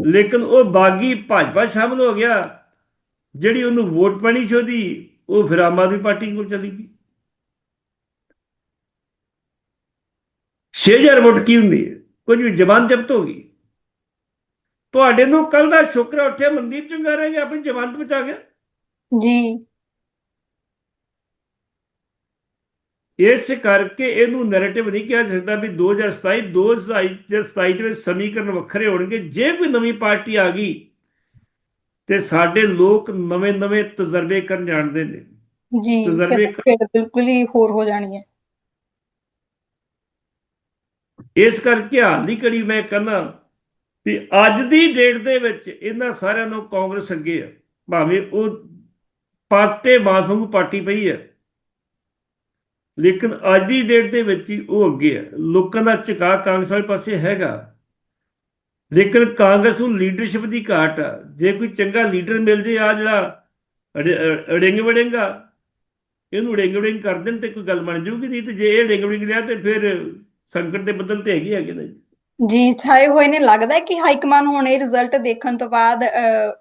ਲੇਕਿਨ ਉਹ ਬਾਗੀ ਭਾਜਪਾ ਸ਼ਾਮਲ ਹੋ ਗਿਆ ਜਿਹੜੀ ਉਹਨੂੰ ਵੋਟ ਪਾਣੀ ਸੀ ਉਹਦੀ ਉਹ ਫਿਰ ਆਮ ਆਦਮੀ ਪਾਰਟੀ ਕੋਲ ਚਲੀ ਗਈ। 6000 ਵੋਟ ਕੀ ਹੁੰਦੀ ਹੈ? ਕੁਝ ਵੀ ਜ਼ਬਾਨ ਜ਼ਬਤ ਹੋ ਗਈ। ਤੁਹਾਡੇ ਨੂੰ ਕੱਲ ਦਾ ਸ਼ੁਕਰ ਉੱਠਿਆ ਮਨਦੀਪ ਚੰਗਾਰਾ ਜੀ ਆਪਣੀ ਜ਼ਮਾਨਤ ਬਚਾ ਗਿਆ ਜੀ। ਇਸ ਕਰਕੇ ਇਹਨੂੰ ਨੈਰੇਟਿਵ ਨਹੀਂ ਕਿਹਾ ਜਾ ਸਕਦਾ ਵੀ 2027 2027 ਦੇ ਵਿੱਚ ਸਮੀਕਰਨ ਵੱਖਰੇ ਹੋਣਗੇ। ਜੇ ਕੋਈ ਨਵੀਂ ਪਾਰਟੀ ਆ ਗਈ ਤੇ ਸਾਡੇ ਲੋਕ ਨਵੇਂ-ਨਵੇਂ ਤਜਰਬੇ ਕਰਨ ਜਾਣਦੇ ਨੇ। ਜੀ ਤਜਰਬੇ ਬਿਲਕੁਲ ਹੀ ਹੋਰ ਹੋ ਜਾਣੀ ਹੈ ਇਸ ਕਰਕੇ ਹਾਲ ਦੀ ਕੜੀ ਮੈਂ ਕਹਿੰਦਾ ਵੀ ਅੱਜ ਦੀ ਡੇਟ ਦੇ ਵਿੱਚ ਇਹਨਾਂ ਸਾਰਿਆਂ ਨੂੰ ਕਾਂਗਰਸ ਅੱਗੇ ਆ। ਭਾਵੇਂ ਉਹ ਪਾਸਤੇ ਬਾਸ ਪਾਰਟੀ ਪਈ ਹੈ ਲੇਕਿਨ ਅੱਜ ਦੀ ਡੇਟ ਦੇ ਵਿੱਚ ਹੀ ਉਹ ਅੱਗੇ ਹੈ ਲੋਕਾਂ ਦਾ ਝੁਕਾਅ ਕਾਂਗਰਸ ਵਾਲੇ ਪਾਸੇ ਹੈਗਾ। ਲੇਕਿਨ ਕਾਂਗਰਸ ਨੂੰ ਲੀਡਰਸ਼ਿਪ ਦੀ ਘਾਟ ਆ। ਜੇ ਕੋਈ ਚੰਗਾ ਲੀਡਰ ਮਿਲ ਜੇ ਆ ਜਿਹੜਾ ਅੜ- ਅੜਿੰਗ ਵੜਿੰਗਾ ਇਹਨੂੰ ਅੜਿੰਗ ਵੜਿੰਗ ਕਰ ਦੇਣ ਤੇ ਕੋਈ ਗੱਲ ਬਣ ਜੂਗੀ ਨਹੀਂ ਤੇ ਜੇ ਇਹ ਅੜਿੰਗ ਵੜਿੰਗ ਲਿਆ ਤੇ ਫਿਰ ਸੰਕਟ ਦੇ ਬੱਦਲ ਤੇ ਹੈਗੇ ਹੈਗੇ ਨੇ। ਜੀ ਛਾਏ ਹੋਏ ਨੇ ਲੱਗਦਾ ਹੈ ਕਿ ਹਾਈ ਕਮਾਨ ਹੁਣ ਇਹ ਰਿਜ਼ਲਟ ਦੇਖਣ ਤੋਂ ਬਾਅਦ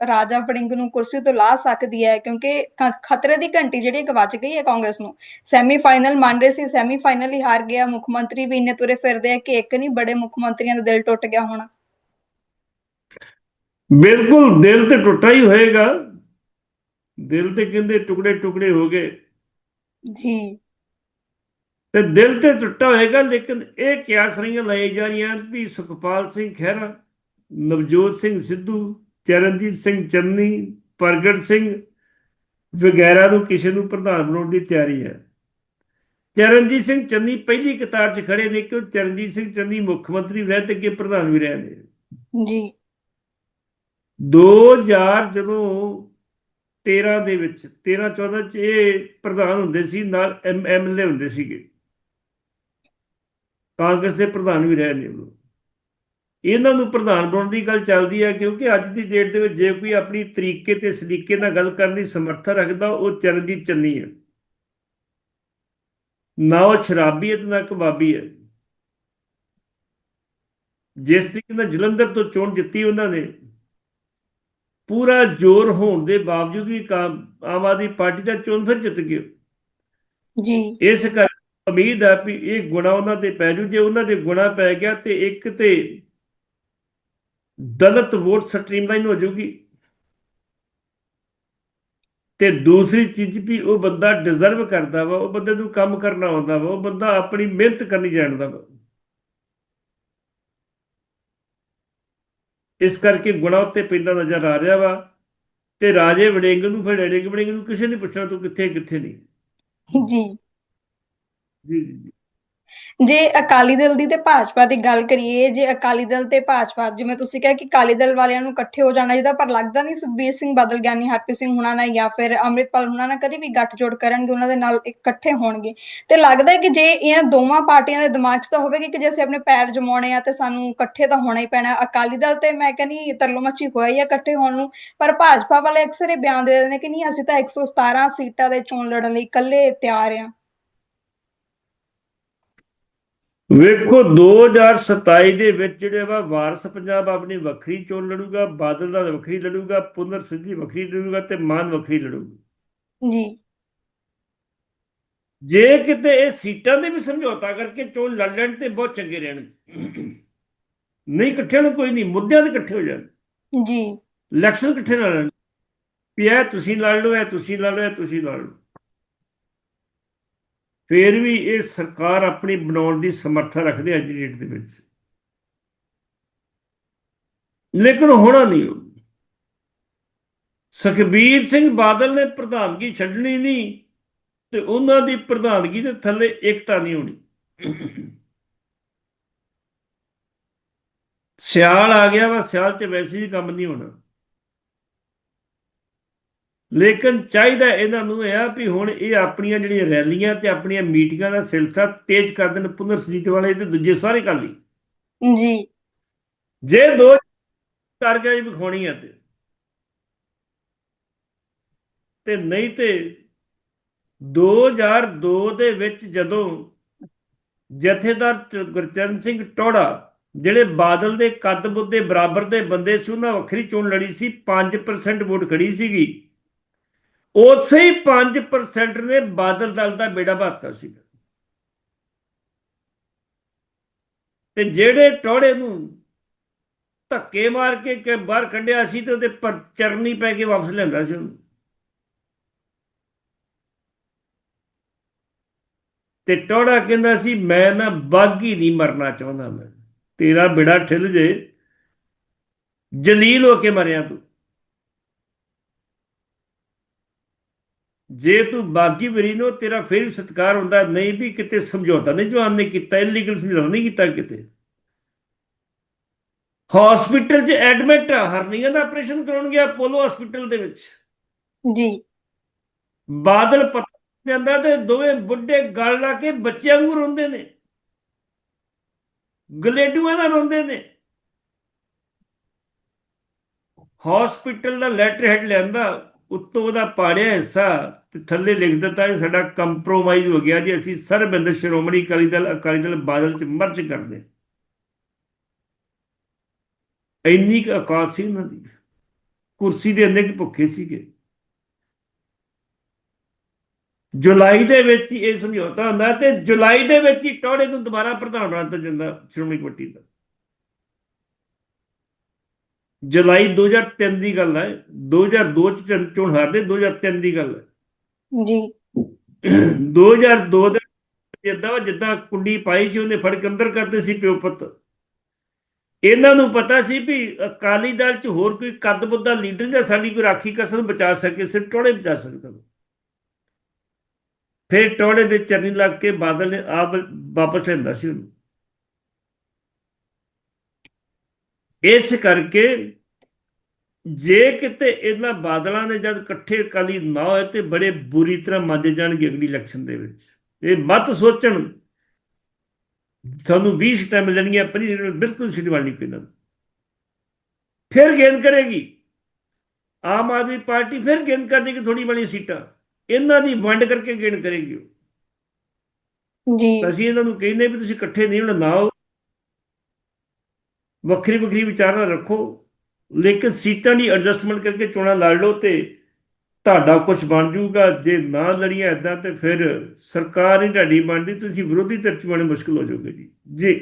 ਰਾਜਾ ਵੜਿੰਗ ਨੂੰ ਕੁਰਸੀ ਤੋਂ ਲਾ ਸਕਦੀ ਹੈ ਕਿਉਂਕਿ ਖਤਰੇ ਦੀ ਘੰਟੀ ਜਿਹੜੀ ਗਵਾਚ ਗਈ ਹੈ ਕਾਂਗਰਸ ਨੂੰ। ਸੈਮੀਫਾਈਨਲ ਮੰਨ ਰਹੇ ਸੀ ਸੈਮੀਫਾਈਨਲ ਹੀ ਹਾਰ ਗਿਆ ਮੁੱਖ ਮੰਤਰੀ ਵੀ ਇੰਨੇ ਤੁਰੇ ਫਿਰਦੇ ਆ ਕਿ ਇੱਕ ਨਹੀਂ ਬੜੇ ਮੁੱਖ ਮੰਤਰੀਆਂ ਦਾ ਦਿਲ ਟੁੱਟ ਗਿਆ ਹੋਣਾ। ਬਿਲਕੁਲ ਦਿਲ ਤੇ ਟੁੱਟਾ ਹੀ ਹੋਏਗਾ। ਦਿਲ ਤੇ ਕਹਿੰਦੇ ਟੁਕੜੇ ਟੁਕੜੇ ਹੋ ਗਏ। ਜੀ। ਤੇ ਦਿਲ ਤੇ ਟੁੱਟਾ ਹੋਏਗਾ ਲੇਕਿਨ ਇਹ ਕਿਆਸਰੀਆਂ ਲਾਈ ਜਾ ਰਹੀਆਂ ਵੀ ਸੁਖਪਾਲ ਸਿੰਘ ਖਹਿਰਾ ਨਵਜੋਤ ਸਿੰਘ ਸਿੱਧੂ ਚਰਨਜੀਤ ਸਿੰਘ ਚੰਨੀ ਪ੍ਰਗਟ ਸਿੰਘ ਵਗੈਰਾ ਨੂੰ ਕਿਸੇ ਨੂੰ ਪ੍ਰਧਾਨ ਬਣਾਉਣ ਦੀ ਤਿਆਰੀ ਹੈ। ਚਰਨਜੀਤ ਸਿੰਘ ਚੰਨੀ ਪਹਿਲੀ ਕਤਾਰ 'ਚ ਖੜੇ ਨੇ ਕਿਉਂ? ਚਰਨਜੀਤ ਸਿੰਘ ਚੰਨੀ ਮੁੱਖ ਮੰਤਰੀ ਰਹਿ ਤੇ ਅੱਗੇ ਪ੍ਰਧਾਨ ਵੀ ਰਹੇ ਨੇ। ਜੀ। 2000 ਜਦੋਂ 13 ਦੇ ਵਿੱਚ 13 14 ਚ ਇਹ ਪ੍ਰਧਾਨ ਹੁੰਦੇ ਸੀ ਨਾਲ ਐਮਐਲਏ ਹੁੰਦੇ ਸੀਗੇ। ਕਾਂਗਰਸ ਦੇ ਪ੍ਰਧਾਨ ਵੀ ਰਹੇ ਨੇ ਉਹ ਇਹਨਾਂ ਨੂੰ ਪ੍ਰਧਾਨ ਬਣਾਉਣ ਦੀ ਗੱਲ ਚੱਲਦੀ ਹੈ ਕਿਉਂਕਿ ਅੱਜ ਦੀ ਡੇਟ ਦੇ ਵਿੱਚ ਜੇ ਕੋਈ ਆਪਣੀ ਤਰੀਕੇ ਤੇ ਸਲੀਕੇ ਨਾਲ ਗੱਲ ਕਰਨ ਦੀ ਸਮਰੱਥਾ ਰੱਖਦਾ ਉਹ ਚਰਨਜੀਤ ਚੰਨੀ ਹੈ। ਨਾ ਉਹ ਸ਼ਰਾਬੀ ਹੈ ਤੇ ਨਾ ਕਬਾਬੀ ਹੈ। ਜਿਸ ਤਰੀਕੇ ਨਾਲ ਜਲੰਧਰ ਤੋਂ ਚੋਣ ਜਿੱਤੀ ਉਹਨਾਂ ਨੇ ਪੂਰਾ ਜ਼ੋਰ ਹੋਣ ਦੇ ਬਾਵਜੂਦ ਵੀ ਆਮ ਆਦਮੀ ਪਾਰਟੀ ਦਾ ਚੋਣ ਫਿਰ ਜਿੱਤ ਗਿਆ। ਜੀ। ਇਸ ਕਰ ਉਮੀਦ ਹੈ ਵੀ ਇਹ ਗੁਣਾ ਉਹਨਾਂ ਤੇ ਪੈ ਜੂ ਜੇ ਉਹਨਾਂ ਦੇ ਗੁਣਾ ਪੈ ਗਿਆ ਤੇ ਇੱਕ ਤੇ ਦਲਿਤ ਵੋਟ ਸਟ੍ਰੀਮਲਾਈਨ ਹੋ ਜਾਊਗੀ। ਤੇ ਦੂਸਰੀ ਚੀਜ਼ ਵੀ ਉਹ ਬੰਦਾ ਡਿਜ਼ਰਵ ਕਰਦਾ ਵਾ, ਉਹ ਬੰਦੇ ਨੂੰ ਕੰਮ ਕਰਨਾ ਆਉਂਦਾ ਵਾ, ਉਹ ਬੰਦਾ ਆਪਣੀ ਮਿਹਨਤ ਕਰਨੀ ਜਾਣਦਾ ਵਾ। ਇਸ ਕਰਕੇ ਗੁਣਾ ਉੱਤੇ ਪੈਂਦਾ ਨਜ਼ਰ ਆ ਰਿਹਾ ਵਾ ਤੇ ਰਾਜੇ ਵੜਿੰਗ ਨੂੰ, ਫਿਰ ਵੜਿੰਗ ਵੜਿੰਗ ਨੂੰ ਕਿਸੇ ਨੇ ਪੁੱਛਣਾ, ਤੂੰ ਕਿੱਥੇ ਕਿੱਥੇ ਨਹੀਂ? ਜੀ। ਜੀ ਜੀ, ਜੇ। ਅਕਾਲੀ ਦਲ ਦੀ ਤੇ ਭਾਜਪਾ ਦੀ ਗੱਲ ਕਰੀਏ, ਜੇ ਅਕਾਲੀ ਦਲ ਤੇ ਭਾਜਪਾ, ਜਿਵੇਂ ਤੁਸੀਂ ਕਿਹਾ ਕਿ ਅਕਾਲੀ ਦਲ ਵਾਲਿਆਂ ਨੂੰ ਇਕੱਠੇ ਹੋ ਜਾਣਾ ਚਾਹੀਦਾ, ਪਰ ਲੱਗਦਾ ਨਹੀਂ ਸੁਖਬੀਰ ਸਿੰਘ ਬਾਦਲ, ਗਿਆਨੀ ਹਰਪ੍ਰੀਤ ਸਿੰਘ ਹੁਣਾ ਨਾਲ ਜਾਂ ਫਿਰ ਅੰਮ੍ਰਿਤਪਾਲ ਹੁਣਾ ਨਾਲ ਕਦੇ ਵੀ ਗੱਠਜੋੜ ਕਰਨਗੇ, ਉਹਨਾਂ ਦੇ ਨਾਲ ਇਕੱਠੇ ਹੋਣਗੇ। ਤੇ ਲੱਗਦਾ ਹੈ ਕਿ ਜੇ ਇਹਨਾਂ ਦੋਵਾਂ ਪਾਰਟੀਆਂ ਦੇ ਦਿਮਾਗ 'ਚ ਤਾਂ ਹੋਵੇਗਾ ਕਿ ਜੇ ਅਸੀਂ ਆਪਣੇ ਪੈਰ ਜਮਾਉਣੇ ਆ ਤੇ ਸਾਨੂੰ ਇਕੱਠੇ ਤਾਂ ਹੋਣਾ ਹੀ ਪੈਣਾ। ਅਕਾਲੀ ਦਲ ਤੇ ਮੈਂ ਕਹਿੰਨੀ ਤਰਲੋ ਹੋਇਆ ਹੀ ਆ ਇਕੱਠੇ ਹੋਣ ਨੂੰ, ਪਰ ਭਾਜਪਾ ਵਾਲੇ ਅਕਸਰ ਇਹ ਬਿਆਨ ਦੇ ਦਿੰਦੇ ਨੇ ਕਿ ਨਹੀਂ, ਅਸੀਂ ਤਾਂ 117 ਸੀਟਾਂ ਦੇ ਚੋਣ ਲੜਨ ਲਈ ਇਕੱਲੇ ਤਿਆਰ ਆ ਵੇਖੋ 2027 ਦੇ ਵਿੱਚ ਜਿਹੜੇ ਵਾ ਵਾਰਸ ਪੰਜਾਬ ਆਪਣੀ ਵੱਖਰੀ ਚੋਣ ਲੜੂਗਾ ਬਾਦਲ ਦਾ ਵੱਖਰੀ ਲੜੂਗਾ ਪੁਨਰ ਸਿੱਧੀ ਵੱਖਰੀ ਲੜੂਗਾ ਤੇ ਮਾਨ ਵੱਖਰੀ ਲੜੂਗਾ। ਜੀ। ਜੇ ਕਿਤੇ ਇਹ ਸੀਟਾਂ ਦੇ ਵੀ ਸਮਝੌਤਾ ਕਰਕੇ ਚੋਣ ਲੜ ਲੈਣ ਤੇ ਬਹੁਤ ਚੰਗੇ ਰਹਿਣ। ਨਹੀਂ ਇਕੱਠੇ ਨੂੰ ਕੋਈ ਨਹੀਂ ਮੁੱਦਿਆਂ ਤੇ ਇਕੱਠੇ ਹੋ ਜਾਣ। ਜੀ। ਇਲੈਕਸ਼ਨ ਇਕੱਠੇ ਲੜਨ। ਇਹ ਤੁਸੀਂ ਲੜ ਲਓ ਇਹ ਤੁਸੀਂ ਲੜ ਲਓ ਇਹ ਤੁਸੀਂ ਲੜ ਲਓ। ਫਿਰ ਵੀ ਇਹ ਸਰਕਾਰ ਆਪਣੀ ਬਣਾਉਣ ਦੀ ਸਮਰੱਥਾ ਰੱਖਦੇ ਅੱਜ ਦੀ ਡੇਟ ਦੇ ਵਿੱਚ। ਲੇਕਿਨ ਹੋਣਾ ਨਹੀਂ ਉਹ ਸੁਖਬੀਰ ਸਿੰਘ ਬਾਦਲ ਨੇ ਪ੍ਰਧਾਨਗੀ ਛੱਡਣੀ ਨਹੀਂ ਤੇ ਉਹਨਾਂ ਦੀ ਪ੍ਰਧਾਨਗੀ ਦੇ ਥੱਲੇ ਇਕਤਾ ਨਹੀਂ ਹੋਣੀ। ਸਿਆਲ ਆ ਗਿਆ ਵਾ, ਸਿਆਲ 'ਚ ਵੈਸੇ ਹੀ ਕੰਮ ਨਹੀਂ ਹੋਣਾ। ਲੇਕਿਨ ਚਾਹੀਦਾ ਇਹਨਾਂ ਨੂੰ ਇਹ ਆ ਵੀ ਹੁਣ ਇਹ ਆਪਣੀਆਂ ਜਿਹੜੀਆਂ ਰੈਲੀਆਂ ਤੇ ਆਪਣੀਆਂ ਮੀਟਿੰਗਾਂ ਦਾ ਸਿਲਸਿਲਾ ਤੇਜ਼ ਕਰ ਦੇਣ ਪੁਨਰ ਸੁਜੀਤ ਵਾਲੇ ਤੇ ਦੂਜੇ ਸਾਰੇ ਕਰ ਲਈ। ਜੀ। ਜੇ ਦੋ ਕਾਰਗਰੀ ਵਿਖਾਉਣੀ ਆ ਤੇ। ਤੇ ਨਹੀਂ ਤੇ 2002 ਦੇ ਵਿੱਚ ਜਦੋਂ ਜਥੇਦਾਰ ਗੁਰਚਰਨ ਸਿੰਘ ਟੋੜਾ ਜਿਹੜੇ ਬਾਦਲ ਦੇ ਕੱਦ ਬੁੱਧ ਦੇ ਬਰਾਬਰ ਦੇ ਬੰਦੇ ਸੀ ਉਹਨਾਂ ਵੱਖਰੀ ਚੋਣ ਲੜੀ ਸੀ 5% ਵੋਟ ਖੜੀ ਸੀਗੀ। ਉਸੇ ਹੀ 5% ਨੇ ਬਾਦਲ ਦਲ ਦਾ ਬੇੜਾ ਭਾਤਾ ਸੀ ਤੇ ਜਿਹੜੇ ਟੋੜੇ ਨੂੰ ਧੱਕੇ ਮਾਰ ਕੇ ਕਿ ਬਾਹਰ ਕੱਢਿਆ ਸੀ ਤੇ ਉਹਦੇ ਪਰ ਚਰਨੀ ਪੈ ਕੇ ਵਾਪਸ ਲਿਆਂਦਾ ਸੀ ਉਹਨੂੰ। ਤੇ ਟੋੜਾ ਕਹਿੰਦਾ ਸੀ, ਮੈਂ ਨਾ ਬਾਗੀ ਨਹੀਂ ਮਰਨਾ ਚਾਹੁੰਦਾ ਮੈਂ। ਤੇਰਾ ਬੇੜਾ ਠਿਲ ਜੇ। ਜਲੀਲ ਹੋ ਕੇ ਮਰਿਆ ਤੂੰ। ਜੇ ਤੂੰ ਬਾਗੀ ਵਰੀ ਨੋ ਤੇਰਾ ਫਿਰ ਵੀ ਸਤਿਕਾਰ ਹੁੰਦਾ ਨਹੀਂ ਵੀ ਕਿਤੇ ਸਮਝੌਤਾ ਨਹੀਂ ਜਵਾਨ ਨੇ ਕੀਤਾ ਇਲੀਗਲ ਸਮਝੌਤਾ ਨਹੀਂ ਕੀਤਾ ਕਿਤੇ। ਹਸਪੀਟਲ 'ਚ ਐਡਮਿਟ ਹਰਨੀਆਂ ਦਾ ਆਪਰੇਸ਼ਨ ਕਰਾਉਣ ਗਿਆ ਪੋਲੋ ਹਸਪੀਟਲ ਦੇ ਵਿੱਚ। ਜੀ। ਬਾਦਲ ਪਤਾ ਤੇ ਦੋਵੇਂ ਬੁੱਢੇ ਗਲ ਲਾ ਕੇ ਬੱਚਿਆਂ ਨੂੰ ਰੋਂਦੇ ਨੇ। ਗਲੇਡੂਆਂ ਨਾਲ ਰੋਂਦੇ ਨੇ। ਹਸਪੀਟਲ ਦਾ ਲੈਟਰ ਹੈਡ ਲਿਆਂਦਾ ਉੱਤੋਂ ਉਹਦਾ ਪਾੜਿਆ ਹਿੱਸਾ ਤੇ ਥੱਲੇ ਲਿਖ ਦਿੱਤਾ ਇਹ ਸਾਡਾ ਕੰਪਰੋਮਾਈਜ਼ ਹੋ ਗਿਆ ਜੀ, ਅਸੀਂ ਸਰਬਿੰਦ ਸ਼੍ਰੋਮਣੀ ਅਕਾਲੀ ਦਲ ਅਕਾਲੀ ਦਲ ਬਾਦਲ ਚ ਮਰਜ ਕਰਦੇ ਇੰਨੀ ਕੁ ਔਕਾਤ ਸੀ ਉਹਨਾਂ ਦੀ। ਕੁਰਸੀ ਦੇ ਇੰਨੇ ਕੁ ਭੁੱਖੇ ਸੀਗੇ। ਜੁਲਾਈ ਦੇ ਵਿੱਚ ਹੀ ਇਹ ਸਮਝੌਤਾ ਹੁੰਦਾ ਤੇ ਜੁਲਾਈ ਦੇ ਵਿੱਚ ਹੀ ਟੋੜੇ ਨੂੰ ਦੁਬਾਰਾ ਪ੍ਰਧਾਨ ਬਣਾ ਦਿੱਤਾ ਜਾਂਦਾ ਸ਼੍ਰੋਮਣੀ ਕਮੇਟੀ ਦਾ। ਜੁਲਾਈ 2003 ਦੀ ਗੱਲ ਹੈ 2002 ਚ ਚੋਣ- ਚੋਣ ਹਾਰਦੇ 2003 ਦੀ ਗੱਲ ਹੈ। ਜੀ। 2002 ਦੇ ਜਿੱਦਾਂ ਜਿੱਦਾਂ ਕੁੰਡੀ ਪਾਈ ਸੀ, ਉਹਨੇ ਫੜ ਕੇ ਅੰਦਰ ਕਰਦੇ ਸੀ ਪਿਓ ਪੁੱਤ। ਇਹਨਾਂ ਨੂੰ ਪਤਾ ਸੀ ਵੀ ਅਕਾਲੀ ਦਲ 'ਚ ਹੋਰ ਕੋਈ ਕੱਦ ਬੁੱਧਾ ਲੀਡਰ ਜਾਂ ਸਾਡੀ ਕੋਈ ਰਾਖੀ ਕਸਰ ਬਚਾ ਸਕੇ, ਸਿਰ ਟੋੜੇ ਬਚਾ ਸਕਦਾ। ਵਾ। ਫਿਰ ਟੋੜੇ ਦੇ ਚਰਨੀ ਲੱਗ ਕੇ ਬਾਦਲ ਨੇ ਆਪ ਵਾਪਸ ਲੈਂਦਾ ਸੀ ਉਹਨੂੰ। ਇਸ ਕਰਕੇ ਜੇ ਕਿਤੇ ਇਹਨਾਂ ਬਾਦਲਾਂ ਨੇ ਜਦ ਇਕੱਠੇ ਅਕਾਲੀ ਨਾ ਹੋਏ ਤੇ ਬੜੇ ਬੁਰੀ ਤਰ੍ਹਾਂ ਮੰਜੇ ਜਾਣਗੇ ਅਗਲੀ ਇਲੈਕਸ਼ਨ ਦੇ ਵਿੱਚ। ਇਹ ਮਤ ਸੋਚਣ। ਸਾਨੂੰ 20 ਸੀਟਾਂ ਮਿਲਣਗੀਆਂ 25 ਸੀਟਾਂ ਬਿਲਕੁਲ ਸੀਟ ਵਾਲੀ ਕੋਈ ਨਾ। ਫਿਰ ਗੇਨ ਕਰੇਗੀ। ਆਮ ਆਦਮੀ ਪਾਰਟੀ ਫਿਰ ਗੇਨ ਕਰ ਦੇਗੀ ਥੋੜੀ ਬਣੀ ਸੀਟਾਂ। ਇਹਨਾਂ ਦੀ ਵੰਡ ਕਰਕੇ ਗੇਨ ਕਰੇਗੀ। ਜੀ। ਅਸੀਂ ਇਹਨਾਂ ਨੂੰ ਕਹਿੰਦੇ ਵੀ ਤੁਸੀਂ ਇਕੱਠੇ ਨਹੀਂ ਹੋਣਾ ਨਾ ਵੱਖਰੀ ਵੱਖਰੀ ਵਿਚਾਰਾਂ ਰੱਖੋ। ਲੇਕਿਨ ਸੀਟਾਂ ਦੀ ਐਡਜਸਟਮੈਂਟ ਕਰਕੇ ਚੋਣਾਂ ਲੜ ਲਓ ਤੇ ਤੁਹਾਡਾ ਕੁਝ ਬਣ ਜਾਊਗਾ। ਜੇ ਨਾ ਲੜੀਆਂ ਇਦਾਂ ਤੇ ਫਿਰ ਸਰਕਾਰ ਹੀ ਤੁਹਾਡੀ ਬਣਦੀ, ਤੁਸੀਂ ਵਿਰੋਧੀ ਧਿਰ 'ਚ ਬਣੇ ਮੁਸ਼ਕਲ ਹੋ ਜਾਓਗੇ ਜੀ। ਜੀ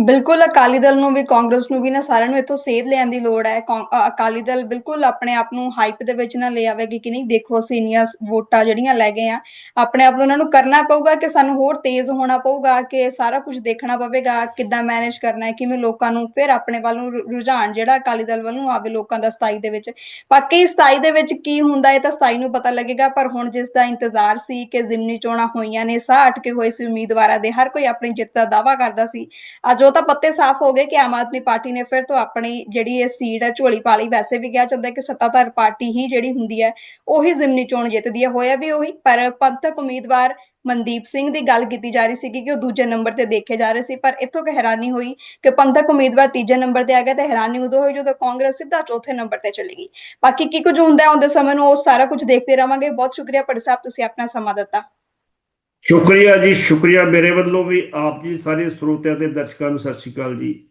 ਬਿਲਕੁਲ, ਅਕਾਲੀ ਦਲ ਨੂੰ ਵੀ, ਕਾਂਗਰਸ ਨੂੰ ਵੀ ਨਾ ਸਾਰਿਆਂ ਨੂੰ ਇੱਥੋਂ ਸੇਧ ਲੈਣ ਦੀ ਲੋੜ ਹੈ। ਅਕਾਲੀ ਦਲ ਬਿਲਕੁਲ ਆਪਣੇ ਆਪ ਨੂੰ ਹਾਈਪ ਦੇ ਵਿੱਚ ਨਾ ਲੈ ਆਵੇਗੀ ਕਿ ਨਹੀਂ, ਦੇਖੋ ਅਸੀਂ ਇੰਨੀਆਂ ਵੋਟਾਂ ਜਿਹੜੀਆਂ ਲੈ ਗਏ ਆ ਆਪਣੇ ਆਪ ਨੂੰ ਉਹਨਾਂ ਨੂੰ ਕਰਨਾ ਪਊਗਾ ਕਿ ਸਾਨੂੰ ਹੋਰ ਤੇਜ਼ ਹੋਣਾ ਪਊਗਾ, ਕਿ ਸਾਰਾ ਕੁਝ ਦੇਖਣਾ ਪਵੇਗਾ, ਕਿੱਦਾਂ ਮੈਨੇਜ ਕਰਨਾ ਹੈ, ਕਿਵੇਂ ਲੋਕਾਂ ਨੂੰ ਫਿਰ ਆਪਣੇ ਵੱਲ ਨੂੰ ਰੁਝਾਨ ਜਿਹੜਾ ਅਕਾਲੀ ਦਲ ਵੱਲ ਨੂੰ ਆਵੇ ਲੋਕਾਂ ਦਾ 27 ਦੇ ਵਿੱਚ। ਬਾਕੀ 27 ਦੇ ਵਿੱਚ ਕੀ ਹੁੰਦਾ ਹੈ ਤਾਂ 27 ਨੂੰ ਪਤਾ ਲੱਗੇਗਾ, ਪਰ ਹੁਣ ਜਿਸ ਦਾ ਇੰਤਜ਼ਾਰ ਸੀ ਕਿ ਜ਼ਿਮਨੀ ਚੋਣਾਂ ਹੋਈਆਂ ਨੇ ਸਾਹ ਅਟਕੇ ਹੋਏ ਸੀ ਉਮੀਦਵਾਰਾਂ ਦੇ, ਹਰ ਕੋਈ ਆਪਣੀ ਜਿੱਤ ਦਾ ਦਾਅਵਾ ਕਰਦਾ ਸੀ। ਅੱਜ ਉਹ ਤਾਂ ਪੱਤੇ ਸਾਫ਼ ਹੋ ਗਏ ਕਿ ਆਮ ਆਦਮੀ ਪਾਰਟੀ ਨੇ ਫਿਰ ਤੋਂ ਆਪਣੀ ਜਿਹੜੀ ਇਹ ਸੀਟ ਹੈ ਝੋਲੀ ਪਾ ਲਈ। ਵੈਸੇ ਵੀ ਕਿਹਾ ਜਾਂਦਾ ਕਿ ਸੱਤਾਧਾਰ ਪਾਰਟੀ ਹੀ ਜਿਹੜੀ ਹੁੰਦੀ ਹੈ, ਉਹੀ ਜ਼ਿਮਨੀ ਚੋਣ ਜਿੱਤਦੀ ਹੈ। ਹੋਇਆ ਵੀ ਉਹੀ, ਪਰ ਪੰਥਕ ਉਮੀਦਵਾਰ ਮਨਦੀਪ ਸਿੰਘ ਦੀ ਗੱਲ ਕੀਤੀ ਜਾ ਰਹੀ ਸੀ ਕਿ ਉਹ ਦੂਜੇ ਨੰਬਰ ਤੇ ਦੇਖੇ ਜਾ ਰਹੇ ਸੀ, ਪਰ ਇੱਥੋਂ ਕਿ ਹੈਰਾਨੀ ਹੋਈ ਕਿ ਪੰਥਕ ਉਮੀਦਵਾਰ ਤੀਜੇ ਨੰਬਰ ਤੇ ਆ ਗਿਆ ਤੇ ਹੈਰਾਨੀ ਉਦੋਂ ਹੋਈ ਜਦੋਂ ਕਾਂਗਰਸ ਸਿੱਧਾ ਚੌਥੇ ਨੰਬਰ ਤੇ ਚਲੀ ਗਈ। ਬਾਕੀ ਕੀ ਕੁਝ ਹੁੰਦਾ ਆਉਂਦੇ ਸਮੇਂ ਨੂੰ, ਉਹ ਸਾਰਾ ਕੁਝ ਦੇਖਦੇ ਰਵਾਂਗੇ ਬਹੁਤ ਸ਼ੁਕਰੀਆ ਪੜ ਸਾਹਿਬ, ਤੁਸੀਂ ਆਪਣਾ ਸਮਾਂ ਦਿੱਤਾ। ਸ਼ੁਕਰੀਆ ਜੀ, ਸ਼ੁਕਰੀਆ ਮੇਰੇ ਵੱਲੋਂ ਵੀ ਆਪ ਜੀ ਸਾਰੇ ਸਰੋਤਿਆਂ ਤੇ ਦਰਸ਼ਕਾਂ ਨੂੰ ਸਤਿ ਸ਼੍ਰੀ ਅਕਾਲ ਜੀ।